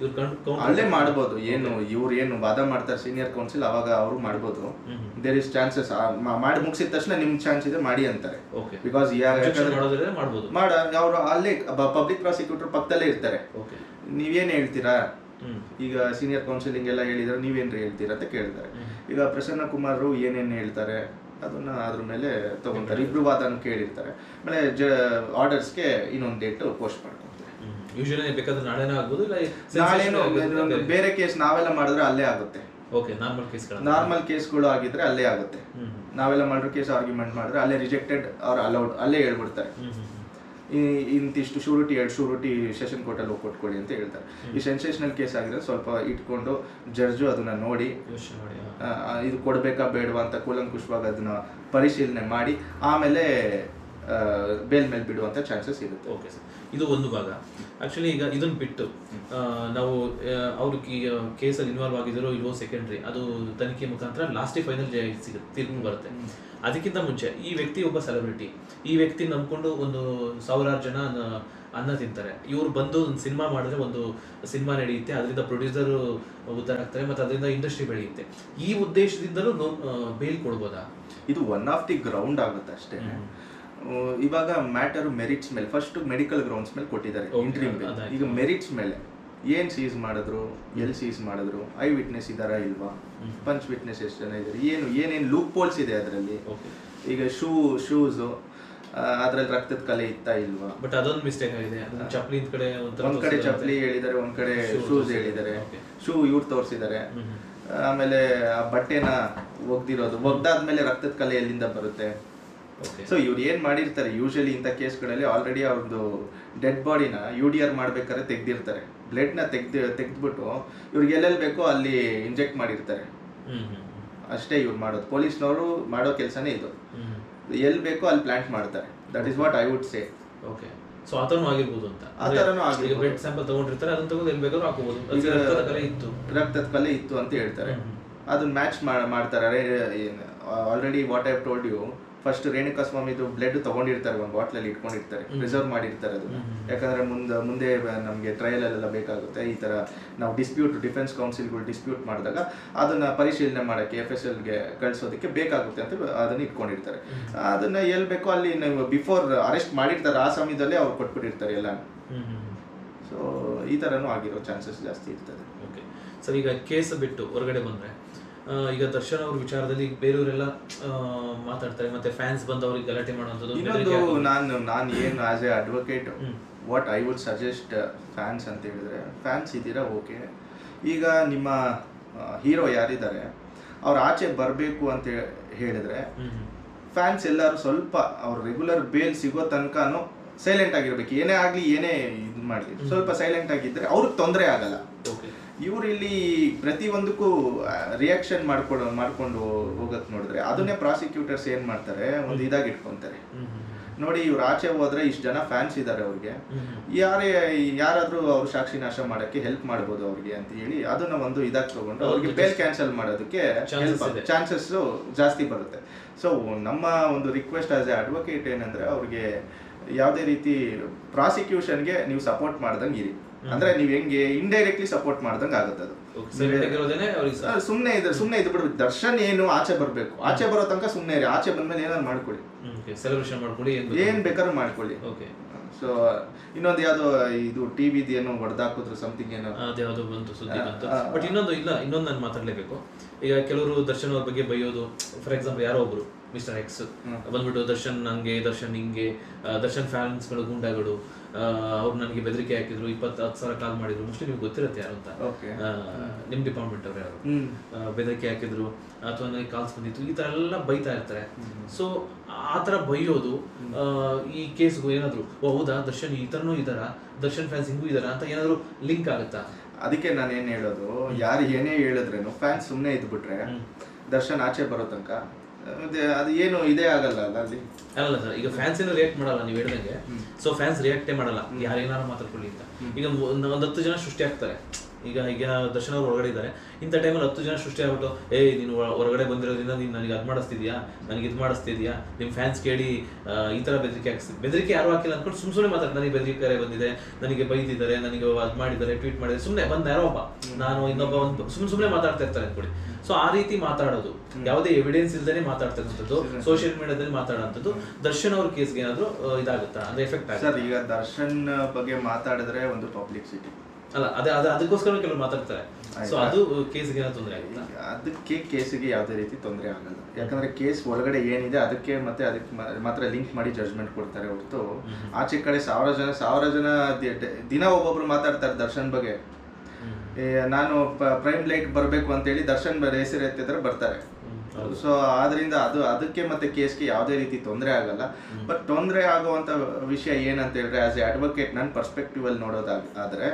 ಇವ್ರು ಕಂಡು ಅಲ್ಲೇ ಮಾಡ್ಬೋದು. ಏನು ಇವ್ರು ಏನು ವಾದ ಮಾಡ್ತಾರೆ ಸೀನಿಯರ್ ಕೌನ್ಸಿಲ್ ಅವಾಗ ಅವರು ಮಾಡ್ಬೋದು. ದೇರ್ ಇಸ್ ಚಾನ್ಸಸ್ ಮಾಡಿ ಮುಗಿಸಿದ ತಕ್ಷಣ ನಿಮ್ ಚಾನ್ಸ್ ಇದೆ ಮಾಡಿ ಅಂತಾರೆ. ಓಕೆ ಬಿಕಾಸ್ ಮಾಡ್ಬೋದು. ಮಾಡ ಅವರು ಅಲ್ಲೇ ಪಬ್ಲಿಕ್ ಪ್ರಾಸಿಕ್ಯೂಟರ್ ಪಕ್ಕದಲ್ಲೇ ಇರ್ತಾರೆ. ಓಕೆ ನೀವೇನ್ ಹೇಳ್ತೀರಾ? ಈಗ ಸೀನಿಯರ್ ಕೌನ್ಸಿಲಿಂಗ್ ಎಲ್ಲ ಹೇಳಿದ್ರೆ ನೀವೇನ್ರಿ ಹೇಳ್ತೀರಾ ಅಂತ ಕೇಳ್ತಾರೆ. ಈಗ ಪ್ರಸನ್ನ ಕುಮಾರ್ ಏನೇನು ಹೇಳ್ತಾರೆ? ಅದನ್ನ ಅದ್ರ ಮೇಲೆ ತಗೊಂತಾರೆ. ಇಬ್ರು ವಾದನ ಕೇಳಿರ್ತಾರೆ. ಆಮೇಲೆ ಜ ಆರ್ಡರ್ಸ್ಗೆ ಇನ್ನೊಂದು ಡೇಟ್ ಪೋಸ್ಟ್ ಮಾಡ್ಕೊಂತಾರೆ ಯೂಶಲಿ ಬೇಕಾದ್ರೆ ನಾಳೆನೇ ಆಗ್ಬೋದು ಇಲ್ಲ ನಾಳೇನು ಬೇರೆ ಕೇಸ್ ನಾವೆಲ್ಲ ಮಾಡಿದ್ರೆ ಅಲ್ಲೇ ಆಗುತ್ತೆ. ಓಕೆ ನಾರ್ಮಲ್ ಕೇಸ್ಗಳು ನಾರ್ಮಲ್ ಕೇಸ್ಗಳು ಆಗಿದ್ರೆ ಅಲ್ಲೇ ಆಗುತ್ತೆ. ನಾವೆಲ್ಲ ಮರ್ಡರ್ ಕೇಸ್ ಆರ್ಗ್ಯುಮೆಂಟ್ ಮಾಡಿದ್ರೆ ಅಲ್ಲೇ ರಿಜೆಕ್ಟೆಡ್ ಅವ್ರು ಅಲೌಡ್ ಅಲ್ಲೇ ಹೇಳ್ಬಿಡ್ತಾರೆ. ಇಂತಿಷ್ಟು ಶೂರಿಟಿ ಎರಡು ಶೂರಿಟಿ ಸೆಷನ್ ಕೋರ್ಟಲ್ಲಿ ಹೋಗಿ ಕೊಟ್ಕೊಡಿ ಅಂತ ಹೇಳ್ತಾರೆ. ಈ ಸೆನ್ಸೇಷನಲ್ ಕೇಸ್ ಆಗಿದ್ರೆ ಸ್ವಲ್ಪ ಇಟ್ಕೊಂಡು ಜಡ್ಜು ಅದನ್ನ ನೋಡಿ ಇದು ಕೊಡಬೇಕಾ ಬೇಡವಾ ಅಂತ ಕೂಲಂಕುಷವಾಗಿ ಅದನ್ನ ಪರಿಶೀಲನೆ ಮಾಡಿ ಆಮೇಲೆ ಬೇಲ್ ಮೇಲೆ ಬಿಡುವಂತ ಚಾನ್ಸಸ್ ಇರುತ್ತೆ. ಓಕೆ ಸರ್ ಇದು ಒಂದು ಭಾಗ. ಆಕ್ಚುಲಿ ಈಗ ಇದನ್ನು ಬಿಟ್ಟು ನಾವು ಅವರು ಕೇಸಲ್ಲಿ ಇನ್ವಾಲ್ವ್ ಆಗಿದ್ರು ಇಲ್ವೋ ಸೆಕೆಂಡ್ರಿ ಅದು ತನಿಖೆ ಮುಖಾಂತರ ಲಾಸ್ಟ್ ಫೈನಲ್ ಸಿಗುತ್ತೆ ತೀರ್ಪು ಬರುತ್ತೆ. ಅದಕ್ಕಿಂತ ಮುಂಚೆ ಈ ವ್ಯಕ್ತಿ ಒಬ್ಬ ಸೆಲೆಬ್ರಿಟಿ ಈ ವ್ಯಕ್ತಿ ನಂಬಿಕೊಂಡು ಒಂದು ಸಾವಿರಾರು ಜನ ಅನ್ನ ತಿಂತಾರೆ. ಇವ್ರು ಬಂದು ಒಂದು ಸಿನಿಮಾ ಮಾಡಿದ್ರೆ ಒಂದು ಸಿನಿಮಾ ನಡೆಯುತ್ತೆ ಅದರಿಂದ ಪ್ರೊಡ್ಯೂಸರ್ ಉದ್ದಾರ ಆಗ್ತಾರೆ ಮತ್ತು ಅದರಿಂದ ಇಂಡಸ್ಟ್ರಿ ಬೆಳೆಯುತ್ತೆ. ಈ ಉದ್ದೇಶದಿಂದಲೂ ಬೇಲ್ ಕೊಡ್ಬೋದಾ? ಇದು ಒನ್ ಆಫ್ ದಿ ಗ್ರೌಂಡ್ ಆಗುತ್ತೆ ಅಷ್ಟೇ. ಇವಾಗ ಮ್ಯಾಟರ್ ಮೆರಿಟ್ಸ್ ಮೇಲೆ ಫಸ್ಟ್ ಮೆಡಿಕಲ್ ಗ್ರೌಂಡ್ಸ್ ಮೇಲೆ ಕೊಟ್ಟಿದ್ದಾರೆ ಇಂಟ್ರೀಮ್ ಈಗ ಮೆರಿಟ್ಸ್ ಮೇಲೆ ಏನ್ ಸೀಸ್ ಮಾಡಿದ್ರು? ಎಲ್ ಸೀಸ್ ಮಾಡಿದ್ರು? ಐ ವಿಟ್ನೆಸ್ ಇದಾರಾ ಇಲ್ವಾ. ಪಂಚ್ ವಿಟ್ನೆಸ್ ಎಷ್ಟು ಜನ ಇದ್ದಾರೆ ಏನು ಏನೇನು ಲೂಪ್ ಪೋಲ್ಸ್ ಇದೆ ಅದರಲ್ಲಿ? ಈಗ ಶೂ ಶೂಸು ಅದ್ರಲ್ಲಿ ರಕ್ತದ ಕಲೆ ಇತ್ತಾ ಇಲ್ವಾ? ಬಟ್ ಅದೊಂದು ಮಿಸ್ಟೇಕ್ ಆಗಿದೆ. ಚಪ್ಲಿ ಚಪ್ಪಲಿ ಕಡೆ ಒಂದ್ ಕಡೆ ಚಪ್ಲಿ ಚಪ್ಪಲಿ ಹೇಳಿದ್ದಾರೆ ಒಂದ್ ಕಡೆ ಶೂಸ್. ಹೇಳಿದ್ದಾರೆ. ಶೂ ಇವ್ರು ತೋರಿಸಿದ್ದಾರೆ. ಆಮೇಲೆ ಆ ಬಟ್ಟೆನ ಒಗ್ದಿರೋದು ಒಗ್ದಾದ್ಮೇಲೆ ರಕ್ತದ ಕಲೆ ಎಲ್ಲಿಂದ ಬರುತ್ತೆ. ಸೊ ಇವ್ರು ಏನ್ ಮಾಡಿರ್ತಾರೆ ಯೂಶಲಿ ಇಂಥ ಕೇಸ್ಗಳಲ್ಲಿ ಆಲ್ರೆಡಿ ಅವ್ರದ್ದು ಡೆಡ್ ಬಾಡಿನ ಯು ಡಿ ಆರ್ ಮಾಡ್ಬೇಕಾದ್ರೆ ತೆಗ್ದಿರ್ತಾರೆ. ಬ್ಲಡ್ನ ತೆಗ್ದು ತೆಗೆದ್ಬಿಟ್ಟು ಇವ್ರಿಗೆ ಎಲ್ಲೆಲ್ಲಿ ಬೇಕೋ ಅಲ್ಲಿ ಇಂಜೆಕ್ಟ್ ಮಾಡಿರ್ತಾರೆ. ಅಷ್ಟೇ ಇವ್ರು ಮಾಡೋದು. ಪೊಲೀಸ್ನವರು ಮಾಡೋ ಕೆಲಸನೇ ಇದು. ಎಲ್ಲಿ ಬೇಕೋ ಅಲ್ಲಿ ಪ್ಲಾಂಟ್ ಮಾಡ್ತಾರೆ. That is what I would say okay so ಆ ಥರನೂ ಆಗಿರ್ಬೋದು ಅಂತ. ಆ ಥರನೂ ಆಗಿರ್ಬೋದು. ಬ್ಲಡ್ ಸ್ಯಾಂಪಲ್ ತಗೊಂಡಿರ್ತಾರೆ ಅದನ್ನ ತಗೊಂಡು ಎಲ್ಲಿ ಬೇಕಾದ್ರೂ ಹಾಕ್ಬೋದು. ರಕ್ತದ ಕಲೆ ಇತ್ತು. ರಕ್ತದ ಕಲೆ ಇತ್ತು ಅಂತ ಹೇಳ್ತಾರೆ. ಅದನ್ನ ಮ್ಯಾಚ್ ಮಾಡ್ತಾರೆ. Already what I told you first Renuka ಸ್ವಾಮಿದು blood ತಗೊಂಡಿರ್ತಾರೆ ಒಂದು ಬಾಟ್ಲಲ್ಲಿ ಇಟ್ಕೊಂಡಿರ್ತಾರೆ. ಪ್ರಿಸರ್ವ್ ಮಾಡಿರ್ತಾರೆ ಅದನ್ನ. ಯಾಕಂದ್ರೆ ಮುಂದೆ ಮುಂದೆ ನಮಗೆ ಟ್ರಯಲ್ ಅಲ್ಲೆಲ್ಲ ಬೇಕಾಗುತ್ತೆ ಈ ತರ ನಾವು ಡಿಸ್ಪ್ಯೂಟ್ ಡಿಫೆನ್ಸ್ ಕೌನ್ಸಿಲ್ಗಳು ಡಿಸ್ಪ್ಯೂಟ್ ಮಾಡಿದಾಗ ಅದನ್ನ ಪರಿಶೀಲನೆ ಮಾಡಕ್ಕೆ ಎಫ್ ಎಸ್ ಎಲ್ಗೆ ಕಳಿಸೋದಕ್ಕೆ ಬೇಕಾಗುತ್ತೆ ಅಂತ ಅದನ್ನ ಇಟ್ಕೊಂಡಿರ್ತಾರೆ. ಅದನ್ನ ಎಲ್ಲಿ ಬೇಕೋ ಅಲ್ಲಿ ನೀವು ಬಿಫೋರ್ ಅರೆಸ್ಟ್ ಮಾಡಿರ್ತಾರೆ ಆ ಸಮಯದಲ್ಲೇ ಅವ್ರು ಕೊಟ್ಬಿಟ್ಟಿರ್ತಾರೆ ಎಲ್ಲ ಸೊ ಈ ತರನು ಆಗಿರೋ ಚಾನ್ಸಸ್ ಜಾಸ್ತಿ ಇರ್ತದೆ. ಓಕೆ ಸರ್ ಈಗ ಕೇಸ್ ಬಿಟ್ಟು ಹೊರಗಡೆ ಬಂದ್ರೆ ಈಗ ದರ್ಶನ್ ಅವ್ರ ವಿಚಾರದಲ್ಲಿ ಬೇರೆಯವರೆಲ್ಲ ಮಾತಾಡ್ತಾರೆ. ಮತ್ತೆ ಫ್ಯಾನ್ಸ್ ಬಂದು ಅವ್ರಿಗೆ ಗಲಾಟೆ ಮಾಡುವಂಥದ್ದು ನಾನು ನಾನು ಏನು as a advocate. What I would suggest fans ಅಂತ ಹೇಳಿದ್ರೆ ಫ್ಯಾನ್ಸ್ ಇದ್ದೀರಾ? ಓಕೆ ಈಗ ನಿಮ್ಮ ಹೀರೋ ಯಾರಿದ್ದಾರೆ? ಅವ್ರು ಆಚೆ ಬರಬೇಕು ಅಂತ ಹೇಳಿದ್ರೆ. ಫ್ಯಾನ್ಸ್ ಎಲ್ಲರೂ ಸ್ವಲ್ಪ ಅವ್ರ ರೆಗ್ಯುಲರ್ ಬೇಲ್ ಸಿಗೋ ತನಕನೂ ಸೈಲೆಂಟ್ ಆಗಿರ್ಬೇಕು. ಏನೇ ಆಗಲಿ ಏನೇ ಇದು ಮಾಡಲಿ. ಸ್ವಲ್ಪ ಸೈಲೆಂಟ್ ಆಗಿದ್ದರೆ ಅವ್ರಿಗೆ ತೊಂದರೆ ಆಗಲ್ಲ. ಇವ್ರು ಇಲ್ಲಿ ಪ್ರತಿಯೊಂದಕ್ಕೂ ರಿಯಾಕ್ಷನ್ ಮಾಡ್ಕೊಂಡು ಮಾಡ್ಕೊಂಡು ಹೋಗಕ್ ನೋಡಿದ್ರೆ ಅದನ್ನೇ ಪ್ರಾಸಿಕ್ಯೂಟರ್ಸ್ ಏನ್ ಮಾಡ್ತಾರೆ? ಒಂದು ಇದಾಗಿ ಇಟ್ಕೊಂತಾರೆ. ನೋಡಿ ಇವ್ರು ಆಚೆ ಹೋದ್ರೆ ಇಷ್ಟು ಜನ ಫ್ಯಾನ್ಸ್ ಇದ್ದಾರೆ ಅವ್ರಿಗೆ. ಯಾರೇ ಯಾರಾದ್ರೂ ಅವ್ರು ಸಾಕ್ಷಿ ನಾಶ ಮಾಡಕ್ಕೆ ಹೆಲ್ಪ್ ಮಾಡ್ಬೋದು ಅವ್ರಿಗೆ ಅಂತ ಹೇಳಿ ಅದನ್ನ ಒಂದು ಇದಾಗಿ ತಗೊಂಡು ಅವ್ರಿಗೆ. ಬೇಲ್ ಕ್ಯಾನ್ಸಲ್ ಮಾಡೋದಕ್ಕೆ ಚಾನ್ಸಸ್ ಜಾಸ್ತಿ ಬರುತ್ತೆ. ಸೊ ನಮ್ಮ ಒಂದು ರಿಕ್ವೆಸ್ಟ್ ಆಸ್ ಎ ಅಡ್ವೊಕೇಟ್ ಏನಂದ್ರೆ ಅವ್ರಿಗೆ ಯಾವುದೇ ರೀತಿ ಪ್ರಾಸಿಕ್ಯೂಷನ್ಗೆ ನೀವು ಸಪೋರ್ಟ್ ಮಾಡ್ದಂಗೆ ಇರಿ. ಅಂದ್ರೆ ನೀವು ಹೆಂಗೆ ಇಂಡೈರೆಕ್ಟ್ಲಿ ಸಪೋರ್ಟ್ ಮಾಡ್ದಂಗೆ ಆಗುತ್ತೆ ಅದು. ಸುಮ್ನೆ ಇದ್ರೆ ಸುಮ್ಮನೆ ಇದ್ ಬಿಡ್ಬೇಕು. ದರ್ಶನ್ ಏನು ಆಚೆ ಬರ್ಬೇಕು. ಆಚೆ ಬರೋ ತನಕ ಸುಮ್ಮನೆ ಇರಿ. ಆಚೆ ಬಂದ್ಮೇಲೆ ಏನಾದ್ರು ಮಾಡ್ಕೊಳ್ಳಿ. ಸೆಲೆಬ್ರೇಷನ್ ಮಾಡ್ಕೊಳ್ಳಿ ಏನ್ ಏನ್ ಬೇಕಾದ್ರೂ ಮಾಡ್ಕೊಳ್ಳಿ. ಓಕೆ ಸೊ ಇನ್ನೊಂದು ಯಾವ್ದೋ ಇದು ಟಿವಿ ಏನೋ ಹೊಡೆದಾಕಿದ್ರು ಸಮಥಿಂಗ್ ಏನೋ. ಅದ್ಯಾವುದೋ ಬಂತು ಸುದ್ದಿ ಬಂತು. ಬಟ್ ಇನ್ನೊಂದು ಇಲ್ಲ ಇನ್ನೊಂದು ನಾನು ಮಾತಾಡ್ಲೇಬೇಕು. ಈಗ ಕೆಲವರು ದರ್ಶನ್ ಅವ್ರ ಬಗ್ಗೆ ಬೈಯೋದು ಫಾರ್ ಎಕ್ಸಾಂಪಲ್ ಯಾರೋ ಒಬ್ರು ಮಿಸ್ಟರ್ ಎಕ್ಸ್. ಬಂದ್ಬಿಟ್ಟು ದರ್ಶನ್ ಹಂಗೆ ದರ್ಶನ್ ಹಿಂಗೆ ದರ್ಶನ್ ಫ್ಯಾನ್ಸ್ಗಳು ಗುಂಡಾಗಳು ಅವ್ರು ನನಗೆ ಬೆದರಿಕೆ ಹಾಕಿದ್ರು ಇಪ್ಪತ್ತು ಹತ್ತು ಸಾವಿರ ಕಾಲ್ ಮಾಡಿದ್ರು. ಮೋಸ್ಟ್ಲಿ ನಿಮ್ಗೆ ಗೊತ್ತಿರುತ್ತೆ ಯಾರು ಅಂತ. ಓಕೆ ಆ, ನಿಮ್ ಡಿಪಾರ್ಟ್ಮೆಂಟ್ ಅವ್ರು ಯಾರು? ಬೆದರಿಕೆ ಹಾಕಿದ್ರು ಅಥವಾ ನನಗೆ ಕಾಲ್ಸ್ ಬಂದಿತ್ತು. ಈ ತರ ಎಲ್ಲ ಬೈತಾ ಇರ್ತಾರೆ. ಸೊ ಆ ತರ ಬೈಯೋದು ಈ ಕೇಸ್ಗೂ ಏನಾದ್ರು ಓ ಹೌದಾ? ದರ್ಶನ್ ಈ ತರನೂ ಇದಾರ ದರ್ಶನ್ ಫ್ಯಾನ್ಸ್ ಹಿಂಗೂ ಇದಾರ ಅಂತ ಏನಾದ್ರು ಲಿಂಕ್ ಆಗುತ್ತಾ? ಅದಕ್ಕೆ ನಾನು ಏನ್ ಹೇಳೋದು ಯಾರು ಏನೇ ಹೇಳಿದ್ರೇನು ಫ್ಯಾನ್ಸ್ ಸುಮ್ಮನೆ ಇದ್ಬಿಟ್ರೆ. ದರ್ಶನ್ ಆಚೆ ಬರೋ ತನಕ ಅದೇ ಅದು ಏನು ಇದೇ ಆಗಲ್ಲ ಅಲ್ಲ ಅಲ್ಲಿ? ಅಲ್ಲ ಸರ್ ಈಗ ಫ್ಯಾನ್ಸ್ ಏನು ರಿಯಾಕ್ಟ್ ಮಾಡಲ್ಲ ನೀವು ಹೇಳಿದಂಗೆ. ಸೊ ಫ್ಯಾನ್ಸ್ ರಿಯಾಕ್ಟೇ ಮಾಡಲ್ಲ. ಯಾರು ಏನಾರು ಮಾತಾಡ್ಕೊಳ್ಳಿ ಅಂತ. ಈಗ ಒಂದು ಒಂದು ಹತ್ತು ಜನ ಸೃಷ್ಟಿ ಆಗ್ತಾರೆ. ಈಗ ಈಗ ದರ್ಶನ ಅವ್ರು ಹೊರಗಡೆ ಇದ್ದಾರೆ ಇಂಥ ಟೈಮಲ್ಲಿ ಹತ್ತು ಜನ ಸೃಷ್ಟಿ ಆಗ್ಬಿಟ್ಟು ಏ ನೀನು ಹೊರಗಡೆ ಬಂದಿರೋದ್ರಿಂದ ನೀನು ನನಗೆ ಅದು ಮಾಡಿಸ್ತಿದ್ಯಾ? ನನಗೆ ಇದು ಮಾಡಿಸ್ತಿದ್ಯಾ? ನಿಮ್ಮ ಫ್ಯಾನ್ಸ್ ಕೇಳಿ ಈ ಥರ ಬೆದರಿಕೆ ಹಾಕ್ಸಿ ಬೆದರಿಕೆ ಯಾರು ಹಾಕಿಲ್ಲ ಅಂದ್ಕೊಂಡು ಸುಮ್ ಸುಮ್ಮನೆ ಮಾತಾಡ್ತಾರೆ. ನನಗೆ ಬೆದರಿಕೆ ಕರೆ ಬಂದಿದೆ ನನಗೆ ಬೈದಿದ್ದಾರೆ ನನಗೆ ಅದು ಮಾಡಿದ್ದಾರೆ ಟ್ವೀಟ್ ಮಾಡಿದ್ದಾರೆ. ಸುಮ್ಮನೆ ಬಂದ ಯಾರೋ ಒಬ್ಬ. ನಾನು ಇನ್ನೊಬ್ಬ ಒಂದು ಸುಮ್ ಸುಮ್ಮನೆ ಮಾತಾಡ್ತಾ ಇರ್ತಾರೆ ಅನ್ಕೊಳ್ಳಿ. ಸೊ ಆ ರೀತಿ ಮಾತಾಡೋದು. ಯಾವುದೇ ಎವಿಡೆನ್ಸ್ ಇಲ್ಲದೆ ಮಾತಾಡ್ತಕ್ಕಂಥದ್ದು ಸೋಷಿಯಲ್ ಮೀಡಿಯಾದಲ್ಲಿ ಮಾತಾಡುವಂಥದ್ದು ದರ್ಶನ್ ಅವ್ರ ಕೇಸ್ಗೆ ಏನಾದ್ರು ಇದಾಗುತ್ತಾ? ಅಂದ್ರೆ ಎಫೆಕ್ಟ್ ಆಗುತ್ತೆ? ಸರ್ ಈಗ ದರ್ಶನ್ ಬಗ್ಗೆ ಮಾತಾಡಿದ್ರೆ ಒಂದು ಪಬ್ಲಿಸಿಟಿ ಅಲ್ಲ ಅದೇ ಅದೇ ಅದಕ್ಕೋಸ್ಕರ ಕೆಲವರು ಮಾತಾಡ್ತಾರೆ. ಸೊ? ಅದು ಕೇಸ್ಗೆ ಏನೋ ತೊಂದರೆ ಆಗಿಲ್ಲ ಅದಕ್ಕೆ ಕೇಸಿಗೆ ಯಾವುದೇ ರೀತಿ ತೊಂದರೆ ಆಗಲ್ಲ. ಯಾಕಂದ್ರೆ ಕೇಸ್ ಒಳಗಡೆ ಏನಿದೆ ಅದಕ್ಕೆ ಮತ್ತೆ ಅದಕ್ಕೆ ಮಾತ್ರ ಲಿಂಕ್ ಮಾಡಿ ಜಡ್ಜ್ಮೆಂಟ್ ಕೊಡ್ತಾರೆ ಹೊರತು. ಆಚೆ ಕಡೆ ಸಾವಿರ ಜನ ಸಾವಿರ ಜನ ದಿನ ಒಬ್ಬೊಬ್ರು ಮಾತಾಡ್ತಾರೆ ದರ್ಶನ್ ಬಗ್ಗೆ. ನಾನು ಪ್ರೈಮ್ ಲೈಟ್ ಬರಬೇಕು ಅಂತೇಳಿ ದರ್ಶನ್ ಹೆಸರು ಎತ್ತಿದ್ರೆ ಬರ್ತಾರೆ. ಸೊ ಆದ್ರಿಂದ ಅದು ಅದಕ್ಕೆ ಮತ್ತೆ ಕೇಸ್ಗೆ ಯಾವುದೇ ರೀತಿ ತೊಂದರೆ ಆಗಲ್ಲ. ಬಟ್ ತೊಂದರೆ ಆಗುವಂತ ವಿಷಯ ಏನಂತ ಹೇಳಿದ್ರೆ ಆಸ್ ಎ ಅಡ್ವೊಕೇಟ್ ನನ್ನ ಪರ್ಸ್ಪೆಕ್ಟಿವ್ ಅಲ್ಲಿ ನೋಡೋದಾಗ ಆದ್ರೆ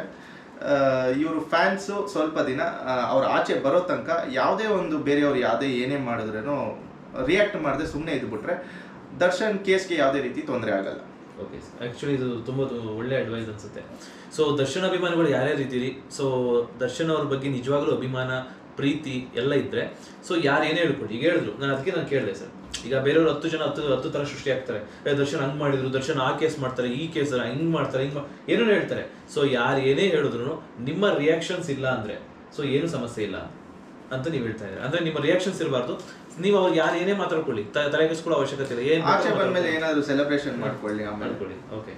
ಇವರು ಫ್ಯಾನ್ಸು ಸ್ವಲ್ಪ ದಿನ ಅವ್ರ ಆಚೆ ಬರೋ ತನಕ ಯಾವುದೇ ಒಂದು ಬೇರೆಯವ್ರು ಯಾವುದೇ ಏನೇ ಮಾಡಿದ್ರೂ ರಿಯಾಕ್ಟ್ ಮಾಡದೆ ಸುಮ್ಮನೆ ಇದ್ಬಿಟ್ರೆ ದರ್ಶನ್ ಕೇಸ್ಗೆ ಯಾವುದೇ ರೀತಿ ತೊಂದರೆ ಆಗಲ್ಲ. ಓಕೆ ಆ್ಯಕ್ಚುಲಿ ಇದು ತುಂಬ ಒಳ್ಳೆ ಅಡ್ವೈಸ್ ಅನ್ಸುತ್ತೆ. ಸೊ ದರ್ಶನ್ ಅಭಿಮಾನಿಗಳು ಯಾರ್ಯಾರು ಇದ್ದೀರಿ? ಸೊ ದರ್ಶನ್ ಅವ್ರ ಬಗ್ಗೆ ನಿಜವಾಗ್ಲೂ ಅಭಿಮಾನ ಪ್ರೀತಿ ಎಲ್ಲ ಇದ್ರೆ ಸೊ ಯಾರು ಏನೇ ಹೇಳ್ಕೊಡಿ? ಈಗ ಹೇಳಿದ್ರು. ನಾನು ಅದಕ್ಕೆ ನಾನು ಕೇಳಿದೆ ಸರ್. ಈಗ ಬೇರೆಯವರು ಹತ್ತು ಜನ ಹತ್ತು ಹತ್ತು ತರ ಸೃಷ್ಟಿ ಆಗ್ತಾರೆ. ದರ್ಶನ್ ಹಂಗ್ ಮಾಡಿದ್ರು ದರ್ಶನ್ ಆ ಕೇಸ್ ಮಾಡ್ತಾರೆ ಈ ಕೇಸ್ ಹಿಂಗ್ ಮಾಡ್ತಾರೆ ಹಿಂಗ್ ಏನೇನು ಹೇಳ್ತಾರೆ. ಸೊ ಯಾರು ಏನೇ ಹೇಳಿದ್ರು ನಿಮ್ಮ ರಿಯಾಕ್ಷನ್ಸ್ ಇಲ್ಲ ಅಂದ್ರೆ ಸೊ ಏನು ಸಮಸ್ಯೆ ಇಲ್ಲ ಅಂತ ನೀವು ಹೇಳ್ತಾ ಇದ್ದೀರಾ. ಅಂದ್ರೆ ನಿಮ್ಮ ರಿಯಾಕ್ಷನ್ಸ್ ಇರಬಾರ್ದು. ನೀವು ಅವ್ರಿಗೆ ಯಾರು ಏನೇ ಮಾತಾಡ್ಕೊಳ್ಳಿ. ತಲೆಗಿಸ್ಕೊಳ್ಳೋ ಅವಶ್ಯಕತೆ ಇಲ್ಲ. ಏನ್ ಆಚೆ ಬಂದ್ಮೇಲೆ. ಏನಾದ್ರು ಸೆಲೆಬ್ರೇಷನ್ ಮಾಡ್ಕೊಳ್ಳಿ ಮಾಡ್ಕೊಳ್ಳಿ. ಓಕೆ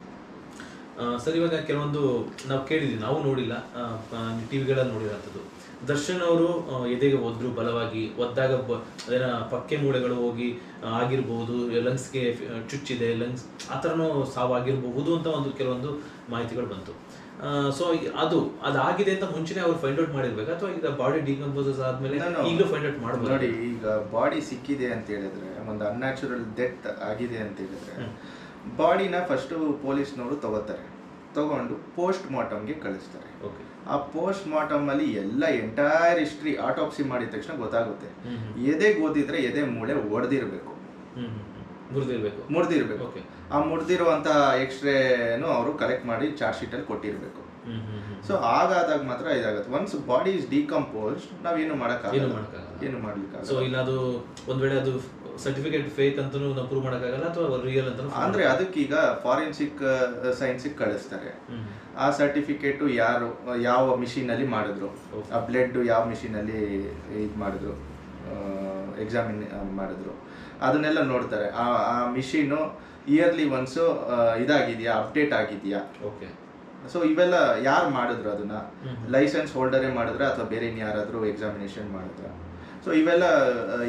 ಸರ್ ಇವಾಗ ಕೆಲವೊಂದು ನಾವು ಕೇಳಿದ್ವಿ. ನಾವು ನೋಡಿಲ್ಲ. ಟಿವಿಗಳಲ್ಲಿ ನೋಡಿರೋಂಥದ್ದು. ದರ್ಶನ್ ಅವರು ಎದೆಗೆ ಒದ್ರು ಬಲವಾಗಿ ಒದ್ದಾಗ ಬ- ಅದೇನ ಪಕ್ಕೆ ಮೂಳೆಗಳು ಹೋಗಿ ಆಗಿರ್ಬೋದು ಲಂಗ್ಸ್ಗೆ ಚುಚ್ಚಿದೆ ಲಂಗ್ಸ್ ಆ ಥರನೂ ಸಾವಾಗಿರಬಹುದು ಅಂತ ಒಂದು ಕೆಲವೊಂದು ಮಾಹಿತಿಗಳು ಬಂತು. ಸೊ ಅದು ಅದಾಗಿದೆ ಅಂತ ಮುಂಚೆನೆ ಅವ್ರು ಫೈಂಡ್ ಔಟ್ ಮಾಡಿರ್ಬೇಕು. ಅಥವಾ ಈಗ ಬಾಡಿ ಡಿಕಂಪೋಸಸ್ ಆದ್ಮೇಲೆ ಈಗಲೂ ಫೈಂಡ್ ಔಟ್ ಮಾಡ್ಬೋದು. ನೋಡಿ ಈಗ ಬಾಡಿ ಸಿಕ್ಕಿದೆ ಅಂತ ಹೇಳಿದ್ರೆ ಒಂದು ಅನ್ಯಾಚುರಲ್ ಡೆತ್ ಆಗಿದೆ ಅಂತ ಹೇಳಿದ್ರೆ ಬಾಡಿನ ಫಸ್ಟ್ ಪೊಲೀಸ್ನವರು ತಗೋತಾರೆ. ತಗೊಂಡು ಪೋಸ್ಟ್ ಮಾರ್ಟಮ್ಗೆ ಕಳಿಸ್ತಾರೆ. ಆ ಪೋಸ್ಟ್ ಮಾರ್ಟಮ್ ಅಲ್ಲಿ ಎಲ್ಲ ಎಂಟೈರ್ ಹಿಸ್ಟ್ರಿ ಆಟೋಪ್ಸಿ ಮಾಡಿದ ತಕ್ಷಣ ಗೊತ್ತಾಗುತ್ತೆ. ಎದೆ ಗೋದಿದ್ರೆ ಓದಿದ್ರೆ ಎದೆ ಮೂಳೆ ಒಡೆದಿರ್ಬೇಕು. ಮುರಿದಿರ್ಬೇಕು. ಮುರಿದಿರ್ಬೇಕು. ಓಕೆ ಆ ಮುರಿದಿರುವಂತ ಎಕ್ಸ್ರೇನು ಅವರು ಕಲೆಕ್ಟ್ ಮಾಡಿ ಚಾರ್ಜ್ ಶೀಟ್ ಅಲ್ಲಿ ಕೊಟ್ಟಿರ್ಬೇಕು. ಸೊ ಹಾಗಾದಾಗ ಮಾತ್ರ ಇದಾಗುತ್ತೆ. ಒನ್ಸ್ ಬಾಡಿ ಇಸ್ ಡಿಕಂಪೋಸ್ಡ್ ನಾವೇನು ಏನು ಮಾಡಕ್ಕಾಗಲ್ಲ. ಏನು ಮಾಡ್ಲಿಕ್ಕೆ ಸೊ ಇಲ್ಲ ಅದು ಒಂದ್ ವೇಳೆ ಅದು ಸರ್ಟಿಫಿಕೇಟ್ ಫೇಕ್ ಅಂತ ನಾವು ಪ್ರೂವ್ ಮಾಡೋಕ್ಕಾಗಲ್ಲ ಅಥವಾ ರಿಯಲ್ ಅಂತ ಅಂದ್ರೆ ಅದಕ್ಕೀಗ ಫಾರೆನ್ಸಿಕ್ ಸೈನ್ಸಿಗೆ ಕಳಿಸ್ತಾರೆ. ಆ ಸರ್ಟಿಫಿಕೇಟು ಯಾರು ಯಾವ ಮಿಷಿನ್ ಅಲ್ಲಿ ಮಾಡಿದ್ರು? ಆ ಬ್ಲಡ್ ಯಾವ ಮಿಷಿನ್ ಅಲ್ಲಿ ಇದು ಮಾಡಿದ್ರು? ಎಕ್ಸಾಮಿನ್ ಮಾಡಿದ್ರು. ಅದನ್ನೆಲ್ಲ ನೋಡ್ತಾರೆ. ಆ ಆ ಮಿಷಿನು ಇಯರ್ಲಿ ಒನ್ಸು ಇದಾಗಿದೆಯಾ ಅಪ್ಡೇಟ್ ಆಗಿದೆಯಾ? ಓಕೆ. ಸೊ ಇವೆಲ್ಲ ಯಾರು ಮಾಡಿದ್ರು ಅದನ್ನ? ಲೈಸೆನ್ಸ್ ಹೋಲ್ಡರೇ ಮಾಡಿದ್ರ ಅಥವಾ ಬೇರೆ ಯಾರಾದರೂ ಎಕ್ಸಾಮಿನೇಷನ್ ಮಾಡಿದ್ರ? ಸೊ ಇವೆಲ್ಲ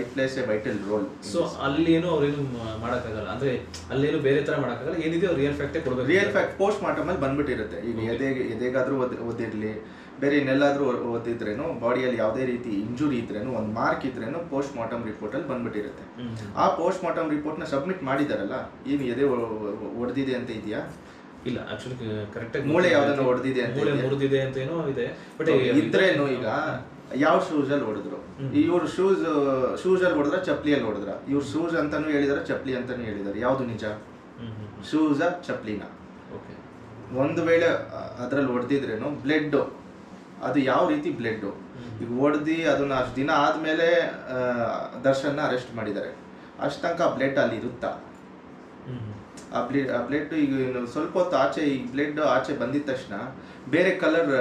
it plays a vital role so ಅಲ್ಲಿ ಏನು ಅವ್ರೇನು ಮಾಡೋಕ್ಕಾಗಲ್ಲ. ಅಂದರೆ ಅಲ್ಲೇನು ಬೇರೆ ತರ ಮಾಡೋಕ್ಕಾಗಲ್ಲ. ಏನಿದೆಯೋ ರಿಯಲ್ ಫ್ಯಾಕ್ಟೇ ಕೊಡಬೇಕು. ರಿಯಲ್ ಫ್ಯಾಕ್ಟ್ ಪೋಸ್ಟ್ ಮಾರ್ಟಮ್ ಅಲ್ಲಿ ಬಂದ್ಬಿಟ್ಟಿರುತ್ತೆ. ಈಗ ಎದೆ ಎದೆಗಾದ್ರೂ ಓದಿ ಓದಿರಲಿ ಬೇರೆ ಇನ್ನೆಲ್ಲಾದ್ರೂ ಓದಿದ್ರೇನು ಬಾಡಿಯಲ್ಲಿ ಯಾವುದೇ ರೀತಿ ಇಂಜುರಿ ಇದ್ರೇನು ಒಂದು ಮಾರ್ಕ್ ಇದ್ರೇನು ಪೋಸ್ಟ್ ಮಾರ್ಟಮ್ ರಿಪೋರ್ಟ್ ಅಲ್ಲಿ ಬಂದ್ಬಿಟ್ಟಿರುತ್ತೆ. ಆ ಪೋಸ್ಟ್ ಮಾರ್ಟಮ್ ರಿಪೋರ್ಟ್ನ ನ ಸಬ್ಮಿಟ್ ಮಾಡಿದಾರಲ್ಲ ಏನು ಎದೆ ಒಡೆದಿದೆ ಅಂತ ಇದೆಯಾ? ಇಲ್ಲ ಆಕ್ಚುಲಿ ಕರೆಕ್ಟಾಗಿ ಮೂಳೆ ಯಾವ್ದನ್ನ ಹೊಡೆದಿದೆ ಮೂಳೆ? ಮುರಿದಿದೆ ಅಂತ ಏನೋ ಇದೆ. ಬಟ್ ಇದ್ರೇನು ಈಗ? ಯಾವ ಶೂಸಲ್ಲಿ ಅಲ್ಲಿ ಹೊಡೆದ್ರು. ಇವ್ರು ಶೂಸ್ ಶೂಸಲ್ಲಿ ಅಲ್ಲಿ ಹೊಡೆದ್ರ ಚಪ್ಲಿಯಲ್ಲಿ ಹೊಡೆದ್ರ. ಇವ್ರು ಶೂಸ್ ಅಂತಾನು ಹೇಳಿದಾರ ಚಪ್ಲಿ ಅಂತಾನು ಹೇಳಿದಾರೆ. ಯಾವುದು ನಿಜ? ಶೂಸ ಚಪ್ಲಿನ ಓಕೆ ಒಂದು ವೇಳೆ ಅದ್ರಲ್ಲಿ ಹೊಡೆದಿದ್ರೇನು ಬ್ಲಡ್ ಅದು ಯಾವ ರೀತಿ ಬ್ಲಡ್ ಈಗ ಹೊಡೆದಿ ಅದನ್ನ ಅಷ್ಟು ದಿನ ಆದ್ಮೇಲೆ ದರ್ಶನ್ ಅರೆಸ್ಟ್ ಮಾಡಿದ್ದಾರೆ ಅಷ್ಟು ತನಕ ಬ್ಲಡ್ ಅಲ್ಲಿ ಇರುತ್ತಾ? ಆ ಬ್ಲೆಡ್ ಆ ಬ್ಲಡ್ ಈಗ ಸ್ವಲ್ಪ ಹೊತ್ತು ಆಚೆ ಈ ಬ್ಲಡ್ ಆಚೆ ಬಂದಿದ ತಕ್ಷಣ ಬೇರೆ ಕಲರ್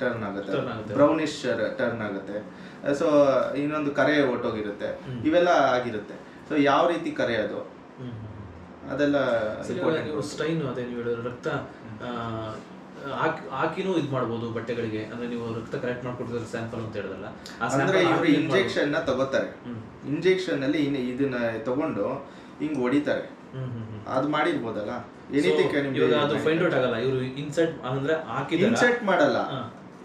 ಟರ್ನ್ ಆಗುತ್ತೆ. ಬ್ರೌನಿಶ್ ಟರ್ನ್ ಆಗುತ್ತೆ ಸೊ ಇನ್ನೊಂದು ಕರೆ ಹೊಟ್ಟೋಗಿರುತ್ತೆ ಹ್ಮ್. ಇವೆಲ್ಲ ಆಗಿರುತ್ತೆ ಸೊ ಯಾವ ರೀತಿ ಕರೆ ಅದು ಅದೆಲ್ಲ. ಸ್ಟೈನ್ ಅದೇ ನೀವು ಹೇಳಿದ್ರೆ ರಕ್ತ ಹಾಕಿನೂ ಇದು ಮಾಡ್ಬೋದು ಬಟ್ಟೆಗಳಿಗೆ ಅಂದ್ರೆ ನೀವು ರಕ್ತ ಕರೆಕ್ಟ್ ಮಾಡ್ಕೊಡ್ತಿದ್ರೆ ಸ್ಯಾಂಪಲ್ ಅಂತ ಹೇಳಿದಲ್ಲ ಆ ಅಂದ್ರೆ ಇವರು. ಇಂಜೆಕ್ಷನ್ನ ತಗೋತಾರೆ. ಇಂಜೆಕ್ಷನ್ ಅಲ್ಲಿ ಇದನ್ನ ತಗೊಂಡು ಹಿಂಗ್ ಹೊಡಿತಾರೆ. ಅದು ಮಾಡಿರ್ಬೋದಲ್ಲ? ಎನಿಥಿಂಗ್ ಇವಾಗ ಅದು ಫೈಂಡ್ ಔಟ್ ಆಗಲ್ಲ. ಇವರು ಇನ್ಸರ್ಟ್ ಅಂದ್ರೆ ಹಾಕಿದಾರ? ಇನ್ಸೆಟ್ ಮಾಡಲ್ಲ.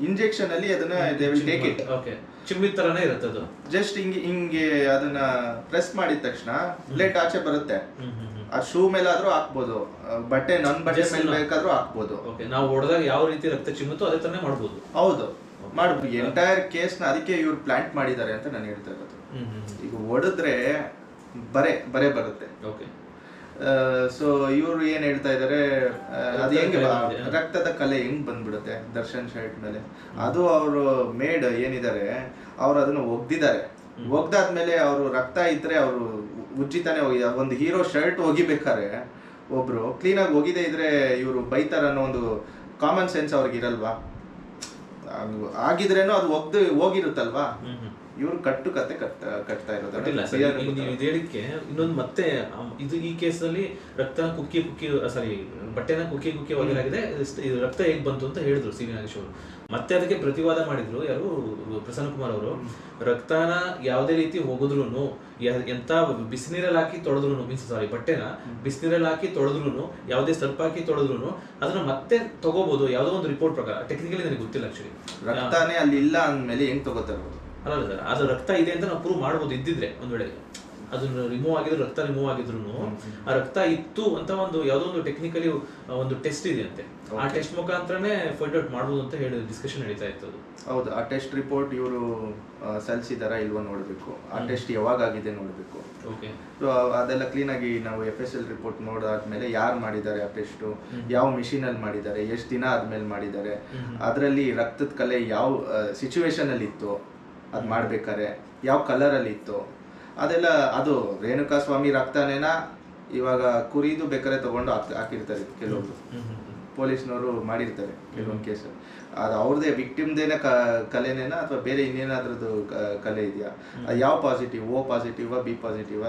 ಇಂಜೆಕ್ಷನ್ ಅಲ್ಲಿ ಅದನ್ನ they will take it okay ಚಿಮ್ಮಿದ ತರನೇ ಇರುತ್ತೆ ಅದು. ಜಸ್ಟ್ ಹಿಂಗೆ ಹಿಂಗೆ ಅದನ್ನ ಪ್ರೆಸ್ ಮಾಡಿದ ತಕ್ಷಣ ಬ್ಲೇಟ್ ಆಚೆ ಬರುತ್ತೆ. ಆ ಶೂ ಮೇಲಾದ್ರೂ ಹಾಕ್ಬೋದು. ಬಟ್ಟೆ ನನ್ ಬಟ್ಟೆ ಮೇಲೆ. ಬೇಕಾದ್ರೂ ಹಾಕ್ಬೋದು. ಓಕೆ ನಾವು ಹೊಡೆದಾಗ ಯಾವ ರೀತಿ ರಕ್ತ ಚಿಮ್ಮುತ್ತೋ ಅದೇ ತರನೇ ಮಾಡ್ಬೋದು. ಹೌದು. ಮಾಡ್ಬೋದು. ಎಂಟೈರ್ ಕೇಸ್ನ ಅದಕ್ಕೆ ಇವ್ರು ಪ್ಲಾಂಟ್ ಮಾಡಿದ್ದಾರೆ ಅಂತ ನಾನು ಹೇಳ್ತಾ ಇರೋದು. ಈಗ ಹೊಡೆದ್ರೆ ಬರೆ ಬರೆ ಬರುತ್ತೆ. ಓಕೆ ಸೊ ಇವರು ಏನ್ ಹೇಳ್ತಾ ಇದಾರೆ ಅದು ರಕ್ತದ ಹೆಂಗೆ ರಕ್ತದ ಕಲೆ ಹೆಂಗ್ ಬಂದ್ಬಿಡುತ್ತೆ ದರ್ಶನ್ ಶರ್ಟ್ ಮೇಲೆ? ಅದು ಅವರು ಮೇಡ್ ಏನಿದ್ದಾರೆ ಅವ್ರು ಅದನ್ನ ಒಗ್ದಿದ್ದಾರೆ. ಒಗ್ದಾದ್ಮೇಲೆ ಅವರು ರಕ್ತ ಇದ್ರೆ ಅವರು ಉಜ್ಜಿತಾನೆ ಹೋಗಿ ಒಂದು ಹೀರೋ ಶರ್ಟ್ ಒಗಿಬೇಕಾರೆ ಒಬ್ರು ಕ್ಲೀನಾಗಿ ಒಗಿದೆ ಇದ್ರೆ ಇವರು ಬೈತಾರ ಅನ್ನೋ ಒಂದು ಕಾಮನ್ ಸೆನ್ಸ್ ಅವ್ರಿಗೆ ಇರಲ್ವಾ? ಆಗಿದ್ರೇನು ಅದು ಒಗ್ದು ಹೋಗಿರುತ್ತಲ್ವಾ? ಇವ್ರು ಕಟ್ಟು ಕತೆ ಕಟ್ ಕಟ್ತಾ ಸರ್. ಇರೋದು ಈಗ ನೀವು ಇದು ಇನ್ನೊಂದು ಮತ್ತೆ ಇದು ಈ ಕೇಸಲ್ಲಿ ರಕ್ತ ಕುಕ್ಕಿ ಕುಕ್ಕಿ ಸಾರಿ ಬಟ್ಟೆನ ಕುಕ್ಕಿ ಕುಕ್ಕಿ ಒಳಗಾಗಿದೆ ಇದು ರಕ್ತ ಹೇಗ್ ಬಂತು ಅಂತ ಹೇಳಿದ್ರು ಸಿ. ವಿ. ನಾಗೇಶ್ ಅವರು. ಮತ್ತೆ ಅದಕ್ಕೆ ಪ್ರತಿವಾದ ಮಾಡಿದ್ರು ಯಾರು? ಪ್ರಸನ್ನ ಕುಮಾರ್ ಅವರು. ರಕ್ತನ ಯಾವುದೇ ರೀತಿ ಹೋಗಿದ್ರು ಎಂತ ಬಿಸಿನೀರಲ್ಲಿ ಹಾಕಿ ತೊಳೆದ್ರು ಮೀನ್ಸ್ ಸಾರಿ ಬಟ್ಟೆನ ಬಿಸಿನೀರಲ್ಲಿ ಹಾಕಿ ತೊಳೆದ್ರು ಯಾವುದೇ ಸರ್ಪ್ ಹಾಕಿ ತೊಳೆದ್ರು ಅದನ್ನ ಮತ್ತೆ ತಗೋಬಹುದು ಯಾವುದೋ ಒಂದು ರಿಪೋರ್ಟ್ ಪ್ರಕಾರ. ಟೆಕ್ನಿಕಲಿ ನನಗೆ ಗೊತ್ತಿಲ್ಲ ಆಕ್ಚುಲಿ ರಕ್ತಾನೇ ಅಲ್ಲಿ ಇಲ್ಲ ಅಂದ್ಮೇಲೆ ಹೆಂಗ್ ತಗೋತಾರೆ? ಅಲ್ಲ ಸರ್ ಅದು ರಕ್ತ ಇದೆ ಅಂತ ನಾವು ಪ್ರೂವ್ ಮಾಡ್ಬೋದು ಇದ್ದಿದ್ರೆ ಒಂದ್ ವೇಳೆ. ಅದನ್ನ ರಿಮೂವ್ ಆಗಿದ್ರು ರಕ್ತ ರಿಮೂವ್ ಆಗಿದ್ರು ಆ ರಕ್ತ ಇತ್ತು ಅಂತ ಒಂದು ಯಾವುದೋ ಒಂದು ಟೆಕ್ನಿಕಲಿ ಒಂದು ಟೆಸ್ಟ್ ಇದೆ ಅಂತೆ. ಆ ಟೆಸ್ಟ್ ಮುಖಾಂತರನೇ ಫೈಂಡ್ ಔಟ್ ಮಾಡ್ಬೋದು ಅಂತ ಹೇಳಿ ಡಿಸ್ಕಷನ್ ನಡೀತಾ ಇತ್ತು ಅದು. ಹೌದು ಆ ಟೆಸ್ಟ್ ರಿಪೋರ್ಟ್ ಇವರು ಸಲ್ಲಿಸಿದಾರ ಇಲ್ವಾ ನೋಡಬೇಕು. ಆ ಟೆಸ್ಟ್ ಯಾವಾಗ ಆಗಿದೆ ನೋಡಬೇಕು. ಓಕೆ ಸೊ ಅದೆಲ್ಲ ಕ್ಲೀನಾಗಿ ನಾವು ಎಫ್ ಎಸ್ ಎಲ್ ರಿಪೋರ್ಟ್ ನೋಡಾದ್ಮೇಲೆ ಯಾರು ಮಾಡಿದ್ದಾರೆ ಆ ಟೆಸ್ಟು ಯಾವ ಮಿಷಿನ್ ಅಲ್ಲಿ ಮಾಡಿದ್ದಾರೆ? ಎಷ್ಟು ದಿನ ಆದ್ಮೇಲೆ ಮಾಡಿದ್ದಾರೆ? ಅದರಲ್ಲಿ ರಕ್ತದ ಕಲೆ ಯಾವ ಸಿಚುವೇಶನ್ ಅಲ್ಲಿ ಇತ್ತು? ಅದು ಮಾಡ್ಬೇಕಾರೆ ಯಾವ ಕಲರ್ ಅಲ್ಲಿ ಇತ್ತು. ಅದೆಲ್ಲ ಅದು ರೇಣುಕಾ ಸ್ವಾಮಿ ರಕ್ತನೇನ ಇವಾಗ ಕುರಿದು ಬೇಕಾದ್ರೆ ತಗೊಂಡು ಹಾಕ್- ಹಾಕಿರ್ತಾರೆ ಕೆಲವೊಂದು ಪೊಲೀಸ್ನವರು ಮಾಡಿರ್ತಾರೆ ಕೆಲವೊಂದು ಕೇಸ್. ಅದು ಅವ್ರದೇ ವಿಕ್ಟಿಮ್ದೇನ ಕ ಕಲೆನೇನ ಅಥವಾ ಬೇರೆ ಇನ್ನೇನಾದ್ರದ್ದು ಕಲೆ ಇದೆಯಾ? ಅದು ಯಾವ positive? O positive B positive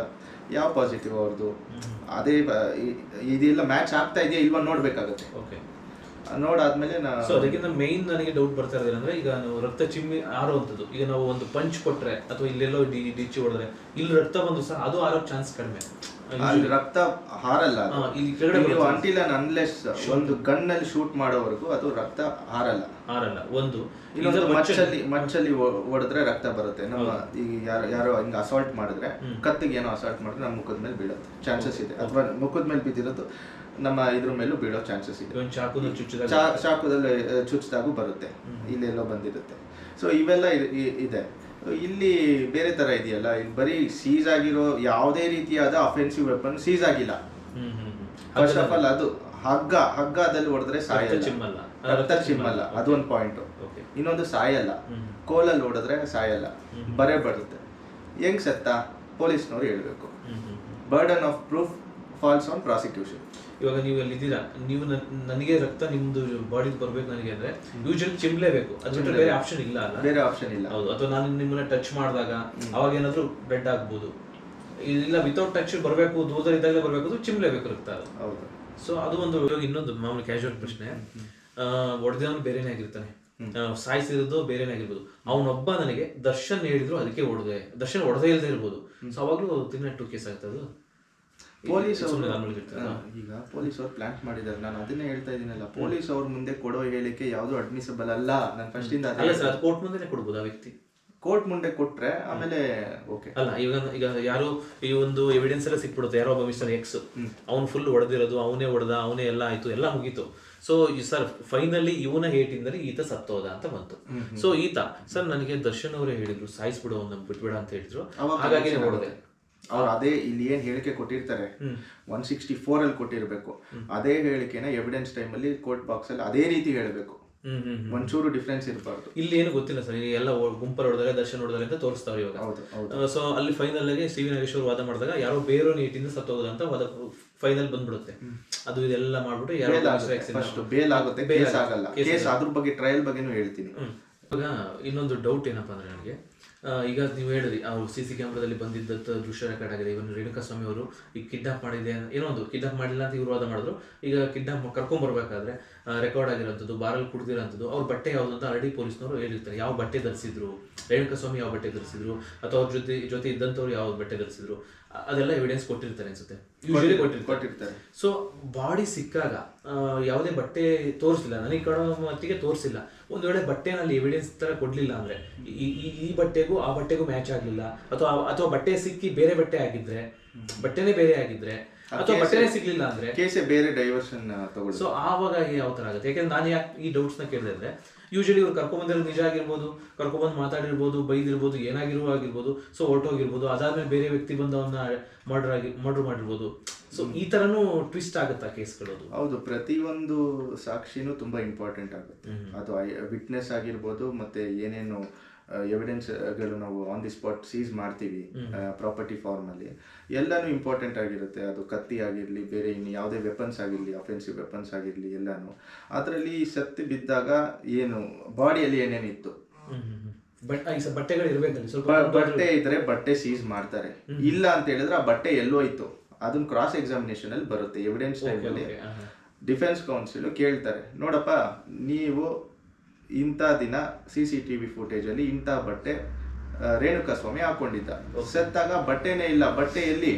ಯಾವ ಪಾಸಿಟಿವ್ ಅವ್ರದ್ದು ಅದೇ ಇದೆಲ್ಲ ಮ್ಯಾಚ್ ಆಗ್ತಾ ಇದೆಯಾ ಇಲ್ವಾ ನೋಡ್ಬೇಕಾಗತ್ತೆ. ಓಕೆ. ನೋಡಾದ್ಮೇಲೆ ಸೊ ಅದಕ್ಕಿಂತ ಮೇನ್ ನನಗೆ ಡೌಟ್ ಬರ್ತಾ ಇರೋದು ಅಂದ್ರೆ ಈಗ ನಾವು ರಕ್ತ ಚಿಮ್ಮಿ ಆರೋವಂಥದ್ದು ಈಗ ನಾವು ಒಂದು ಪಂಚ್ ಕೊಟ್ರೆ ಅಥವಾ ಇಲ್ಲೆಲ್ಲೋ ಡಿ ಡಿಚ್ಚಿ ಹೊಡೆದ್ರೆ ಇಲ್ಲಿ ರಕ್ತ ಬಂದು ಸಹ ಅದು ಆರೋ ಚಾನ್ಸ್ ಕಡಿಮೆ. ಅಲ್ಲಿ ರಕ್ತ ಹಾರಲ್ಲ ಅದು. ಹಾ, ಇಲ್ಲಿ ಕೆಳಗಡೆ ನೀವು ಬರುತ್ತೆ. ಅಂಟಿಲ್ ಅನ್ಲೆಸ್ ಒಂದು ಗನ್ನಲ್ಲಿ ಶೂಟ್ ಮಾಡೋವರೆಗೂ ಅದು ರಕ್ತ ಹಾರಲ್ಲ. ಹಾರಲ್ಲ ಒಂದು. ಇದರ ಮಚ್ಚಲ್ಲಿ- ಮಚ್ಚಲ್ಲಿ ಮಚ್ಚಲ್ಲಿ ಹೊಡೆದ್ರೆ ರಕ್ತ ಬರುತ್ತೆ. ನಮ್ಮ ಈಗ ಯಾರು ಯಾರೋ ಹಿಂಗ್ ಅಸಾಲ್ಟ್ ಮಾಡಿದ್ರೆ ಕತ್ತಿಗೆ ಏನೋ ಅಸಾಲ್ಟ್ ಮಾಡಿದ್ರೆ ನಮ್ಮ ಮುಖದ ಮೇಲೆ ಬೀಳುತ್ತೆ. ಚಾನ್ಸಸ್ ಇದೆ. ಅಥವಾ ಮುಖದ ಮೇಲೆ ಬಿದ್ದಿರೋದು ನಮ್ಮ ಇದ್ರ ಮೇಲೂ ಬೀಳೋ ಚಾನ್ಸಸ್ ಇದೆ. ಚಾಕುದಲ್ಲಿ ಚುಚ್ಚಿದಾಗೂ ಬರುತ್ತೆ. ಇಲ್ಲೆಲ್ಲೋ ಬಂದಿರುತ್ತೆ. ಸೊ ಇವೆಲ್ಲ ಇದೆ. ಇಲ್ಲಿ ಬೇರೆ ತರ ಇದೆಯಲ್ಲ ಇಲ್ಲಿ ಬರೀ ಸೀಸ್ ಆಗಿರೋ ಯಾವುದೇ ರೀತಿಯಾದ ಅಫೆನ್ಸಿವ್ ವೆಪನ್ ಸೀಸ್ ಆಗಿಲ್ಲ. ಫಸ್ಟ್ ಆಫ್ ಆಲ್ ಅದು ಹಗ್ಗ ಹಗ್ಗದಲ್ಲಿ ಹೊಡೆದ್ರೆ ಸಾಯಲ್ಲ. ರಕ್ತ ಚಿಮ್ಮಲ್ಲ. ಅದು ಒಂದು ಪಾಯಿಂಟ್ ಇನ್ನೊಂದು ಸಾಯಲ್ಲ. ಕೋಲಲ್ಲಿ ಹೊಡೆದ್ರೆ ಸಾಯಲ್ಲ. ಬರೇ ಬರುತ್ತೆ. ಹೆಂಗ್ ಸತ್ತ? ಪೊಲೀಸ್ನವ್ರು ಹೇಳ್ಬೇಕು. Burden of proof falls on prosecution ಇವಾಗ ನೀವು ಅಲ್ಲಿ ಇದ್ದೀರಾ? ನೀವು ನನ್- ನನಗೆ ರಕ್ತ ನಿಮ್ದು ಬಾಡಿಗೆ ಬರ್ಬೇಕು ನನಗೆ ಅಂದ್ರೆ ಯೂಶಲಿ ಚಿಮ್ಲೇಬೇಕು. ಅದ್ರ ಬೇರೆ ಆಪ್ಷನ್ ಇಲ್ಲ ಅಲ್ಲ? ಬೇರೆ ಆಪ್ಷನ್ ಇಲ್ಲ. ಹೌದು. ಅಥವಾ ನಾನು ನಿಮ್ಮನ್ನ ಟಚ್ ಮಾಡಿದಾಗ ಅವಾಗ ಏನಾದರೂ ಬ್ಲಡ್ ಆಗ್ಬೋದು. ಇಲ್ಲ ವಿತೌಟ್ ಟಚ್ ಬರಬೇಕು ದೂರದಲ್ಲಿದ್ದಾಗಲೇ ಬರಬೇಕು ಚಿಮ್ಲೇಬೇಕು ರಕ್ತ ಅದು. ಹೌದು. ಸೊ ಅದು ಒಂದು ಇವಾಗ ಇನ್ನೊಂದು ಮಾಮೂಲಿ ಕ್ಯಾಶುವಲ್ ಪ್ರಶ್ನೆ. ಒಡೆದವನು ಬೇರೆನೇ ಆಗಿರ್ತಾನೆ. ಸಾಯಿಸಿರೋದು ಬೇರೆನೇ ಆಗಿರ್ಬೋದು. ಅವನೊಬ್ಬ ನನಗೆ ದರ್ಶನ್ ಹೇಳಿದ್ರು ಅದಕ್ಕೆ ಹೊಡೆದೆ ದರ್ಶನ್ ಹೊಡೆದೇ ಇಲ್ಲದೆ ಇರ್ಬೋದು. ಸೊ ಅವಾಗಲೂ ತಿನ್ನ ಟು ಕೇಸ್ ಆಗ್ತದೆ ಪೊಲೀಸ್ ಅವರು. ಈಗ ಪೊಲೀಸ್ ಅವ್ರು ಪ್ಲಾನ್ ಮಾಡಿದ್ದಾರೆ ನಾನು ಅದನ್ನೇ ಹೇಳ್ತಾ ಇದ್ದೀನಲ್ಲ ಪೊಲೀಸ್ ಅವ್ರ ಮುಂದೆ ಕೊಡೋ ಹೇಳಿಕೆ ಯಾವುದು ಅಡ್ಮಿಸಬಲ್ ಅಲ್ಲ? ನಾನು ಫಸ್ಟ್ ಇಂದ ಕೋರ್ಟ್ ಮುಂದೆ ಕೊಡ್ಬೋದು ಆ ವ್ಯಕ್ತಿ. ಕೋರ್ಟ್ ಮುಂದೆ ಕೊಟ್ರೆ ಆಮೇಲೆ ಓಕೆ ಅಲ್ಲ ಇವಾಗ ಈಗ ಯಾರು ಈ ಒಂದು ಎವಿಡೆನ್ಸ್ ಎಲ್ಲ ಸಿಕ್ಬಿಡುತ್ತೆ. ಯಾರೋ ಒಬ್ಬ ಮಿಸ್ಟರ್ ಎಕ್ಸ್ ಅವ್ನು ಫುಲ್ ಹೊಡೆದಿರೋದು ಅವನೇ ಹೊಡೆದ ಅವನೇ ಎಲ್ಲ ಆಯ್ತು ಎಲ್ಲ ಮುಗೀತು. ಸೊ ಸರ್ ಫೈನಲಿ ಇವನ ಇಂದಲೇ ಈತ ಸತ್ತೋದ ಅಂತ ಬಂತು. ಸೊ ಈತ ಸರ್ ನನಗೆ ದರ್ಶನ್ ಅವರೇ ಹೇಳಿದ್ರು ಸಾಯಿಸ್ಬಿಡು ಅವ್ನ ಬಿಟ್ಬೇಡ ಅಂತ ಹೇಳಿದ್ರು. ಹಾಗಾಗಿ ನೋಡಿದೆ ಹೊಡೆದೆ. ಅವ್ರು ಅದೇ ಇಲ್ಲಿ ಏನ್ ಹೇಳಿಕೆ ಕೊಟ್ಟಿರ್ತಾರೆ? ಒನ್ ಸಿಕ್ಸ್ಟಿ ಫೋರ್ ಅಲ್ಲಿ ಕೊಟ್ಟಿರ್ಬೇಕು ಅದೇ ಹೇಳಿಕೆನ ಎವಿಡೆನ್ಸ್ ಟೈಮಲ್ಲಿ ಕೋರ್ಟ್ ಬಾಕ್ಸ್ ಅಲ್ಲಿ ಅದೇ ರೀತಿ ಹೇಳಬೇಕು. ಹ್ಮ್ ಹ್ಮ್ ಹ್ಮ್. ಒಂಚೂರು ಡಿಫ್ರೆನ್ಸ್ ಇರಬಾರ್ದು. ಇಲ್ಲಿ ಏನು ಗೊತ್ತಿಲ್ಲ ಸರ್ ಎಲ್ಲ ಗುಂಪರ್ ಹೊಡೆದಾಗ ದರ್ಶನ್ ಹೊಡೆದಾಗ ಅಂತ ತೋರಿಸ್ತಾರೆ ಇವಾಗ. ಸೊ ಅಲ್ಲಿ ಫೈನಲ್ ಆಗಿ ಸಿ ವಿ ನಾಗೇಶ್ವರ್ ವಾದ ಮಾಡಿದಾಗ ಯಾರೋ ಬೇರೆ ನೀಟಿಂದ ಸತ್ತೋಗೋದು ಅಂತ ವಾದ ಫೈನಲ್ ಬಂದ್ಬಿಡುತ್ತೆ. ಅದು ಇದೆಲ್ಲ ಮಾಡ್ಬಿಟ್ಟು ಯಾರೋ ಬೇಲ್ ಆಗುತ್ತೆ. ಬೇಲ್ ಆಗಲ್ಲ. ಕೇಸ್ ಅದ್ರ ಬಗ್ಗೆ ಟ್ರಯಲ್ ಬಗ್ಗೆನೂ ಹೇಳ್ತೀನಿ. ಇವಾಗ ಇನ್ನೊಂದು ಡೌಟ್ ಏನಪ್ಪಾ ಅಂದ್ರೆ ನನಗೆ ಈಗ ನೀವು ಹೇಳಿದ್ರಿ ಅವರು ಸಿ ಸಿ ಕ್ಯಾಮ್ರಾದಲ್ಲಿ ಬಂದಿದ್ದಂಥ ದೃಶ್ಯ ರೆಕಾರ್ಡ್ ಆಗಿದೆ. ಇವನು ರೇಣುಕಾ ಸ್ವಾಮಿ ಅವರು ಈಗ ಕಿಡ್ನಾಪ್ ಮಾಡಿದೆ ಏನೋ ಒಂದು ಕಿಡ್ನಾಪ್ ಮಾಡಿಲ್ಲ ಅಂತ ಇವರು ವಾದ ಮಾಡಿದ್ರು. ಈಗ ಕಿಡ್ನಾಪ್ ಕರ್ಕೊಂಡ್ ಬರ್ಬೇಕಾದ್ರೆ ರೆಕಾರ್ಡ್ ಆಗಿರೋಂಥದ್ದು ಬಾರಲ್ಲಿ ಕುಡ್ದಿರೋಂಥದ್ದು ಅವ್ರ ಬಟ್ಟೆ ಯಾವ್ದು ಅಂತ ಆಲ್ರೆಡಿ ಪೊಲೀಸ್ನವರು ಹೇಳಿರ್ತಾರೆ. ಯಾವ ಬಟ್ಟೆ ಧರಿಸಿದ್ರು? ರೇಣುಕಾ ಸ್ವಾಮಿ ಯಾವ ಬಟ್ಟೆ ಧರಿಸಿದ್ರು? ಅಥವಾ ಅವ್ರ ಜೊತೆ ಜೊತೆ ಇದ್ದಂಥವ್ರು ಯಾವ ಬಟ್ಟೆ ಧರಿಸಿದ್ರು? ಅದೆಲ್ಲ ಎವಿಡೆನ್ಸ್ ಕೊಟ್ಟಿರ್ತಾರೆ ಅನ್ಸುತ್ತೆ. ಯೂಶಲಿ ಕೊಟ್ಟಿರ್ತಾರೆ ಸೊ ಬಾಡಿ ಸಿಕ್ಕಾಗ ಯಾವುದೇ ಬಟ್ಟೆ ತೋರಿಸಿಲ್ಲ ನನಗೆ ಕಾಣೋ ಮತ್ತಿಗೆ ತೋರಿಸಿಲ್ಲ. ಒಂದು ವೇಳೆ ಬಟ್ಟೆನಲ್ಲಿ ಎವಿಡೆನ್ಸ್ ತರ ಕೊಡ್ಲಿಲ್ಲ ಅಂದ್ರೆ ಈ ಈ- ಈ ಬಟ್ಟೆಗೂ ಆ ಬಟ್ಟೆಗೂ ಮ್ಯಾಚ್ ಆಗ್ಲಿಲ್ಲ ಅಥವಾ ಅಥವಾ ಬಟ್ಟೆ ಸಿಕ್ಕಿ ಬೇರೆ ಬಟ್ಟೆ ಆಗಿದ್ರೆ ಬಟ್ಟೆನೇ ಬೇರೆ ಆಗಿದ್ರೆ ಅಥವಾ ಬಟ್ಟೆನೇ ಸಿಗ್ಲಿಲ್ಲ ಅಂದ್ರೆ ಕೇಸೆ ಬೇರೆ ಡೈವರ್ಷನ್ ಸೊ ಆವಾಗ ಯಾವ ತರ ಆಗುತ್ತೆ? ಯಾಕಂದ್ರೆ ನಾನು ಯಾಕೆ ಈ ಡೌಟ್ಸ್ನ ಕೇಳಿದೆ ಅಂದ್ರೆ ಯೂಶಲಿ ಇವ್ರು ಬಂದಿರೋ ನಿಜ ಆಗಿರ್ಬೋದು ಕರ್ಕೊಂಬಂದು ಮಾತಾಡಿರ್ಬೋದು ಬೈದಿರ್ಬೋದು ಏನಾಗಿರುವ ಆಗಿರ್ಬೋದು ಸೊ ಹೊರಟೋಗಿರ್ಬೋದು ಅದಾದ್ಮೇಲೆ ಬೇರೆ ವ್ಯಕ್ತಿ ಬಂದು ಅವನ್ನ ಮರ್ಡರ್ ಆಗಿ ಮರ್ಡರ್ ಮಾಡಿರ್ಬೋದು. ಸೊ ಈ ತರನೂ ಟ್ವಿಸ್ಟ್ ಆಗುತ್ತಾ ಕೇಸ್ಗಳು ಹೌದು ಪ್ರತಿಯೊಂದು ಸಾಕ್ಷಿನೂ ತುಂಬಾ ಇಂಪಾರ್ಟೆಂಟ್ ಆಗುತ್ತೆ. ಅದು ವಿಟ್ನೆಸ್ ಆಗಿರ್ಬೋದು ಮತ್ತೆ ಏನೇನು ಎವಿಡೆನ್ಸ್ಗಳು ನಾವು ಆನ್ ದಿ ಸ್ಪಾಟ್ ಸೀಸ್ ಮಾಡ್ತೀವಿ ಪ್ರಾಪರ್ಟಿ ಫಾರ್ಮ್ ಅಲ್ಲಿ. ಎಲ್ಲಾನು ಇಂಪಾರ್ಟೆಂಟ್ ಆಗಿರುತ್ತೆ. ಅದು ಕತ್ತಿ ಆಗಿರ್ಲಿ ಬೇರೆ ಇನ್ನು ಯಾವುದೇ ವೆಪನ್ಸ್ ಆಗಿರ್ಲಿ ಅಫೆನ್ಸಿವ್ ವೆಪನ್ಸ್ ಆಗಿರ್ಲಿ ಎಲ್ಲಾನು. ಅದರಲ್ಲಿ ಸತ್ತು ಬಿದ್ದಾಗ ಏನು ಬಾಡಿಯಲ್ಲಿ ಏನೇನಿತ್ತು ಬಟ್ಟೆ ಇದ್ರೆ ಬಟ್ಟೆ ಸೀಸ್ ಮಾಡ್ತಾರೆ. ಇಲ್ಲ ಅಂತ ಹೇಳಿದ್ರೆ ಆ ಬಟ್ಟೆ ಎಲ್ಲೋಯ್ತು ಅದನ್ನ ಕ್ರಾಸ್ ಎಕ್ಸಾಮಿನೇಷನ್ ಅಲ್ಲಿ ಬರುತ್ತೆ ಎವಿಡೆನ್ಸ್ ಟೈಮ್ ಅಲ್ಲಿ. ಡಿಫೆನ್ಸ್ ಕೌನ್ಸಿಲ್ ಕೇಳ್ತಾರೆ ನೋಡಪ್ಪ ನೀವು ಇಂಥ ದಿನ C C T V footage ಅಲ್ಲಿ ಇಂಥ ಬಟ್ಟೆ ರೇಣುಕಸ್ವಾಮಿ ರೇಣುಕಾ ಸ್ವಾಮಿ ಹಾಕೊಂಡಿದ್ದ ಸತ್ತಾಗ ಬಟ್ಟೆನೇ ಇಲ್ಲ. ಬಟ್ಟೆ ಎಲ್ಲಿ?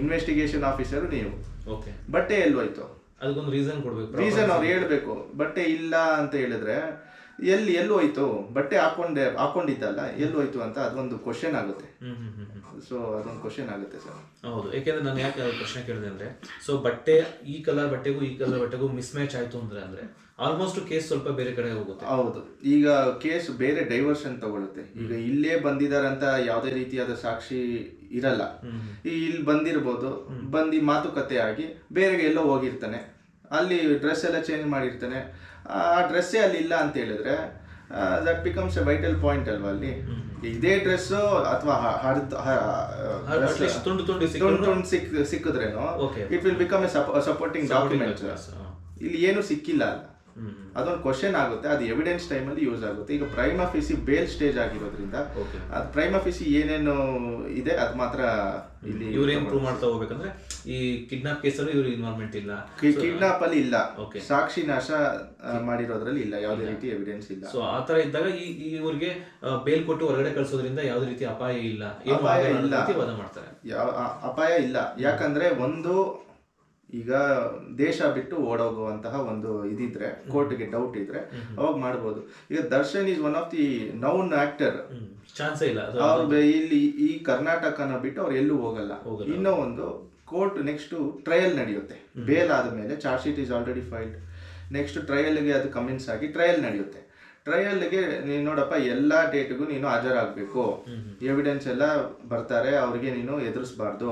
ಇನ್ವೆಸ್ಟಿಗೇಷನ್ ಆಫೀಸರ್ ನೀವು. ಓಕೆ ಬಟ್ಟೆ ಎಲ್ಲೋಯ್ತು ಅದಕ್ಕೊಂದು ರೀಸನ್ ಕೊಡ್ಬೇಕು. ರೀಸನ್ ಅವ್ರು ಹೇಳ್ಬೇಕು. ಬಟ್ಟೆ ಇಲ್ಲ ಅಂತ ಹೇಳಿದ್ರೆ ಎಲ್ಲಿ ಎಲ್ಲೋಯ್ತು ಬಟ್ಟೆ ಹಾಕೊಂಡೆ ಹಾಕೊಂಡಿದ್ದಲ್ಲ ಎಲ್ಲೋಯ್ತು ಅಂತ ಅದೊಂದು ಕ್ವಶನ್ ಆಗುತ್ತೆ. ಸೊ ಅದೊಂದು ಕ್ವಶನ್ ಆಗುತ್ತೆ ಸರ್. ಹೌದು. ಯಾಕೆಂದ್ರೆ ನಾನು ಯಾಕೆ ಪ್ರಶ್ನೆ ಕೇಳಿದೆ ಅಂದ್ರೆ ಸೊ ಬಟ್ಟೆ ಈ ಕಲರ್ ಬಟ್ಟೆಗೂ ಈ ಕಲರ್ ಬಟ್ಟೆಗೂ ಮಿಸ್ ಮ್ಯಾಚ್ ಆಯ್ತು ಅಂದ್ರೆ ಅಂದ್ರೆ ಆಲ್ಮೋಸ್ಟ್ ಕೇಸ್ ಸ್ವಲ್ಪ ಬೇರೆ ಕಡೆ ಹೋಗುತ್ತೆ. ಹೌದು. ಈಗ ಕೇಸ್ ಬೇರೆ ಡೈವರ್ಷನ್ ತಗೊಳುತ್ತೆ. ಈಗ ಇಲ್ಲೇ ಬಂದಿದಾರಂತ ಯಾವುದೇ ರೀತಿಯಾದ ಸಾಕ್ಷಿ ಇರಲ್ಲ. ಈ ಇಲ್ಲಿ ಬಂದಿರ್ಬೋದು ಬಂದು ಮಾತುಕತೆ ಆಗಿ ಬೇರೆ ಎಲ್ಲೋ ಹೋಗಿರ್ತಾನೆ. ಅಲ್ಲಿ ಡ್ರೆಸ್ ಎಲ್ಲ ಚೇಂಜ್ ಮಾಡಿರ್ತಾನೆ. ಆ ಡ್ರೆಸ್ಸೇ ಅಲ್ಲಿ ಇಲ್ಲ ಅಂತ ಹೇಳಿದ್ರೆ that becomes a vital point ಅಲ್ವಾ ಅಲ್ಲಿ ಇದೇ ಡ್ರೆಸ್ ಅಥವಾ ತುಂಡು ತುಂಡು ಸಿಕ್ ಸಿಕ್ಕಿದ್ರೇನು. It will become a supporting document. ಇಲ್ಲಿ ಏನು ಸಿಕ್ಕಿಲ್ಲ ಅಲ್ಲ ಅದೊಂದು ಕ್ವಶನ್ ಆಗುತ್ತೆ ಅದು ಎವಿಡೆನ್ಸ್ ಟೈಮಲ್ಲಿ ಯೂಸ್ ಆಗುತ್ತೆ. ಈಗ ಪ್ರೈಮ್ ಆಫೀಸಿ ಬೇಲ್ ಸ್ಟೇಜ್ ಆಗಿರೋದ್ರಿಂದ ಅದು ಪ್ರೈಮ್ ಆಫೀಸಿ ಏನೇನು ಇದೆ ಅದು ಮಾತ್ರ ಇಲ್ಲಿ ಇವ್ರೇನ್ ಪ್ರೂವ್ ಮಾಡ್ತಾ ಹೋಗ್ಬೇಕಂದ್ರೆ ಈ ಕಿಡ್ನಾಪ್ ಕೇಸಲ್ಲಿ ಇವ್ರ ಇನ್ವಾಲ್ವ್ಮೆಂಟ್ ಇಲ್ಲ. ಕಿಡ್ನಾಪ್ ಅಲ್ಲಿ ಇಲ್ಲ. ಸಾಕ್ಷಿ ನಾಶ ಮಾಡಿರೋದ್ರಲ್ಲಿ ಇಲ್ಲ ಯಾವುದೇ ರೀತಿ ಎವಿಡೆನ್ಸ್ ಇಲ್ಲ. ಸೊ ಆ ತರ ಇದ್ದಾಗ ಈ ಇವ್ರಿಗೆ ಬೇಲ್ ಕೊಟ್ಟು ಹೊರಗಡೆ ಕಳಿಸೋದ್ರಿಂದ ಯಾವುದೇ ರೀತಿ ಅಪಾಯ ಇಲ್ಲ. ಏನು ಅಪಾಯ ಇಲ್ಲ. ವಾದ ಮಾಡ್ತಾರೆ. ಯಾವ ಅಪಾಯ ಇಲ್ಲ. ಯಾಕಂದ್ರೆ ಒಂದು ಈಗ ದೇಶ ಬಿಟ್ಟು ಓಡೋಗುವಂತಹ ಒಂದು ಇದಿದ್ರೆ ಕೋರ್ಟ್ಗೆ ಡೌಟ್ ಇದ್ರೆ ಅವಾಗ ಮಾಡ್ಬೋದು. ಈಗ Darshan is one of the known actor chance ಇಲ್ಲ. ಅವ್ರ ಇಲ್ಲಿ ಈ ಕರ್ನಾಟಕನ ಬಿಟ್ಟು ಅವ್ರು ಎಲ್ಲೂ ಹೋಗಲ್ಲ. ಹೋಗಲ್ಲ. ಇನ್ನೂ ಒಂದು ಕೋರ್ಟ್ ನೆಕ್ಸ್ಟ್ ಟ್ರಯಲ್ ನಡೆಯುತ್ತೆ. ಬೇಲ್ ಆದಮೇಲೆ charge sheet is already filed next ಟ್ರಯಲ್ಗೆ ಅದು ಕಮಿನ್ಸ್ ಆಗಿ ಟ್ರಯಲ್ ನಡೆಯುತ್ತೆ. ಟ್ರಯಲ್ಗೆ ನೀನು ನೋಡಪ್ಪ ಎಲ್ಲ ಡೇಟ್ಗೂ ನೀನು ಹಾಜರಾಗಬೇಕು. ಎವಿಡೆನ್ಸ್ ಎಲ್ಲ ಬರ್ತಾರೆ ಅವ್ರಿಗೆ ನೀನು ಎದುರಿಸಬಾರ್ದು.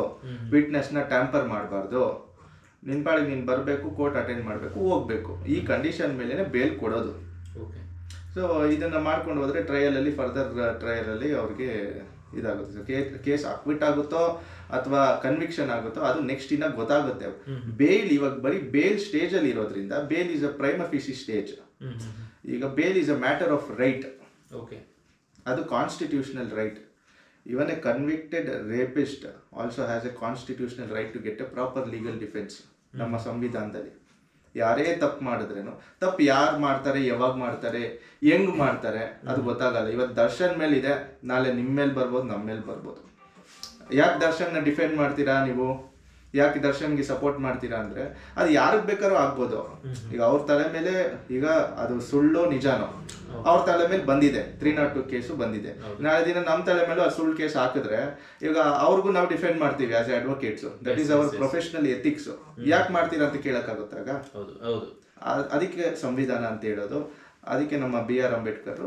ವಿಟ್ನೆಸ್ನ ಟ್ಯಾಂಪರ್ ಮಾಡಬಾರ್ದು. ನಿನ್ ಪಾಡಿಗೆ ನೀನು ಬರಬೇಕು ಕೋರ್ಟ್ ಅಟೆಂಡ್ ಮಾಡಬೇಕು ಹೋಗ್ಬೇಕು. ಈ ಕಂಡೀಷನ್ ಮೇಲೇ ಬೇಲ್ ಕೊಡೋದು. ಓಕೆ. ಸೊ ಇದನ್ನ ಮಾಡ್ಕೊಂಡು ಹೋದರೆ ಟ್ರಯಲ್ ಅಲ್ಲಿ ಫರ್ದರ್ ಟ್ರಯಲ್ ಅಲ್ಲಿ ಅವ್ರಿಗೆ ಇದಾಗುತ್ತೆ. ಕೇಸ್ ಅಕ್ವಿಟ್ ಆಗುತ್ತೋ ಅಥವಾ ಕನ್ವಿಕ್ಷನ್ ಆಗುತ್ತೋ ಅದು ನೆಕ್ಸ್ಟ್ ಇನ್ನ ಗೊತ್ತಾಗುತ್ತೆ. ಬೇಲ್ ಇವಾಗ ಬರೀ ಬೇಲ್ ಸ್ಟೇಜ್ ಅಲ್ಲಿ ಇರೋದ್ರಿಂದ bail is a prima facie stage ಈಗ bail is a matter of right okay. ಅದು constitutional right even a convicted rapist also has a constitutional right to get a proper legal defence ನಮ್ಮ ಸಂವಿಧಾನದಲ್ಲಿ. ಯಾರೇ ತಪ್ಪು ಮಾಡಿದ್ರೇನು ತಪ್ಪು ಯಾರು ಮಾಡ್ತಾರೆ ಯಾವಾಗ ಮಾಡ್ತಾರೆ ಹೆಂಗ್ ಮಾಡ್ತಾರೆ ಅದು ಗೊತ್ತಾಗಲ್ಲ. ಇವತ್ತು ದರ್ಶನ್ ಮೇಲೆ ಇದೆ ನಾಳೆ ನಿಮ್ಮ ಮೇಲೆ ಬರ್ಬೋದು ನಮ್ಮ ಮೇಲೆ ಬರ್ಬೋದು. ಯಾಕೆ ದರ್ಶನ್ನ ಡಿಫೆಂಡ್ ಮಾಡ್ತೀರಾ ನೀವು? ಯಾಕೆ ದರ್ಶನ್ಗೆ ಸಪೋರ್ಟ್ ಮಾಡ್ತೀರಾ ಅಂದ್ರೆ ಅದು ಯಾರಿಗೆ ಬೇಕಾದ್ರೂ ಆಗ್ಬೋದು ಈಗ ಅವ್ರ ತಲೆ ಮೇಲೆ ಈಗ ಅದು ಸುಳ್ಳು ನಿಜಾನೋ ಅವ್ರ ತಲೆ ಮೇಲೆ ಬಂದಿದೆ. ತ್ರೀ ನಾಟ್ ಟು ಕೇಸು ಬಂದಿದೆ. ನಾಳೆ ದಿನ ನಮ್ಮ ತಲೆ ಮೇಲೂ ಆ ಸುಳ್ಳು ಕೇಸ್ ಹಾಕಿದ್ರೆ ಈಗ ಅವ್ರಿಗೂ ನಾವು ಡಿಫೆಂಡ್ ಮಾಡ್ತೀವಿ as a advocates that is our professional ethics ಯಾಕೆ ಮಾಡ್ತೀರಾ ಅಂತ ಕೇಳಕ್ಕಾಗುತ್ತಾಗ ಅದಕ್ಕೆ ಸಂವಿಧಾನ ಅಂತ ಹೇಳೋದು. ಅದಕ್ಕೆ ನಮ್ಮ ಬಿ ಆರ್ ಅಂಬೇಡ್ಕರ್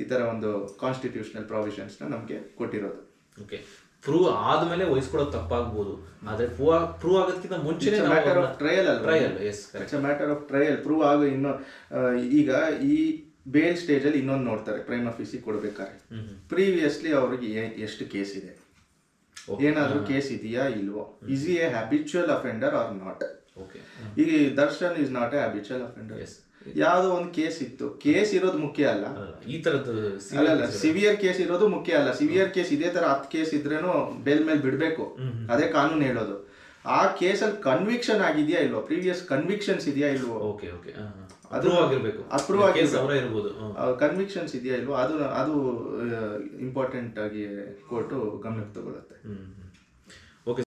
ಈ ತರ ಒಂದು ಕಾನ್ಸ್ಟಿಟ್ಯೂಷನಲ್ ಪ್ರಾವಿಷನ್ಸ್ನ ನಮಗೆ ಕೊಟ್ಟಿರೋದು. ಓಕೆ ಪ್ರೂವ್ ಆದ್ಮೇಲೆ ವಹಿಸ್ಕೊಡೋದು ತಪ್ಪಾಗ್ಬೋದು. ಆದ್ರೆ ಪ್ರೂವ್ ಪ್ರೂವ್ ಆಗೋದಕ್ಕಿಂತ ಮುಂಚೆನೆ matter of trial trial yes it's matter of trial prove ಆಗೋ ಇನ್ನು ಈಗ ಈ ಬೇಲ್ ಸ್ಟೇಜ್ ಅಲ್ಲಿ ಇನ್ನೊಂದು ನೋಡ್ತಾರೆ. ಪ್ರೈಮ್ ಆಫೀಸಿಗೆ ಕೊಡ್ಬೇಕಾದ್ರೆ. ಪ್ರೀವಿಯಸ್ಲಿ ಅವ್ರಿಗೆ ಎಷ್ಟು ಕೇಸ್ ಇದೆ? ಏನಾದ್ರೂ ಕೇಸ್ ಇದೆಯಾ ಇಲ್ವೋ? Is a habitual offender or not ಈಗ ಈ Darshan is not a habitual offender yes ಯಾವುದೋ ಒಂದು ಕೇಸ್ ಇತ್ತು. ಕೇಸ್ ಇರೋದು ಮುಖ್ಯ ಅಲ್ಲ. ಈ ತರದ್ದು ಅಲ್ಲ ಸಿವಿಯರ್ ಕೇಸ್ ಇರೋದು. ಮುಖ್ಯ ಅಲ್ಲ. ಸಿವಿಯರ್ ಕೇಸ್ ಇದೇ ತರ ಹತ್ತು ಕೇಸ್ ಇದ್ರೇನು ಬೇಲ್ ಮೇಲೆ ಬಿಡ್ಬೇಕು. ಅದೇ ಕಾನೂನು ಹೇಳೋದು. ಆ ಕೇಸಲ್ಲಿ ಕನ್ವಿಕ್ಷನ್ ಆಗಿದೆಯಾ ಇಲ್ವೋ? ಪ್ರೀವಿಯಸ್ ಕನ್ವಿಕ್ಷನ್ಸ್ ಇದೆಯಾ ಇಲ್ವೋ? ಓಕೆ ಓಕೆ ಅದು ಪ್ರೂವ್ ಆಗಿರ್ಬೇಕು. ಅಪ್ರೂವ್. ಇರ್ಬೋದು. ಕನ್ವಿಕ್ಷನ್ಸ್ ಇದೆಯಾ ಇಲ್ವೋ? ಅದು ಅದು ಇಂಪಾರ್ಟೆಂಟ್ ಆಗಿ ಕೋರ್ಟು ಗಮನಕ್ಕೆ ತಗೊಳುತ್ತೆ.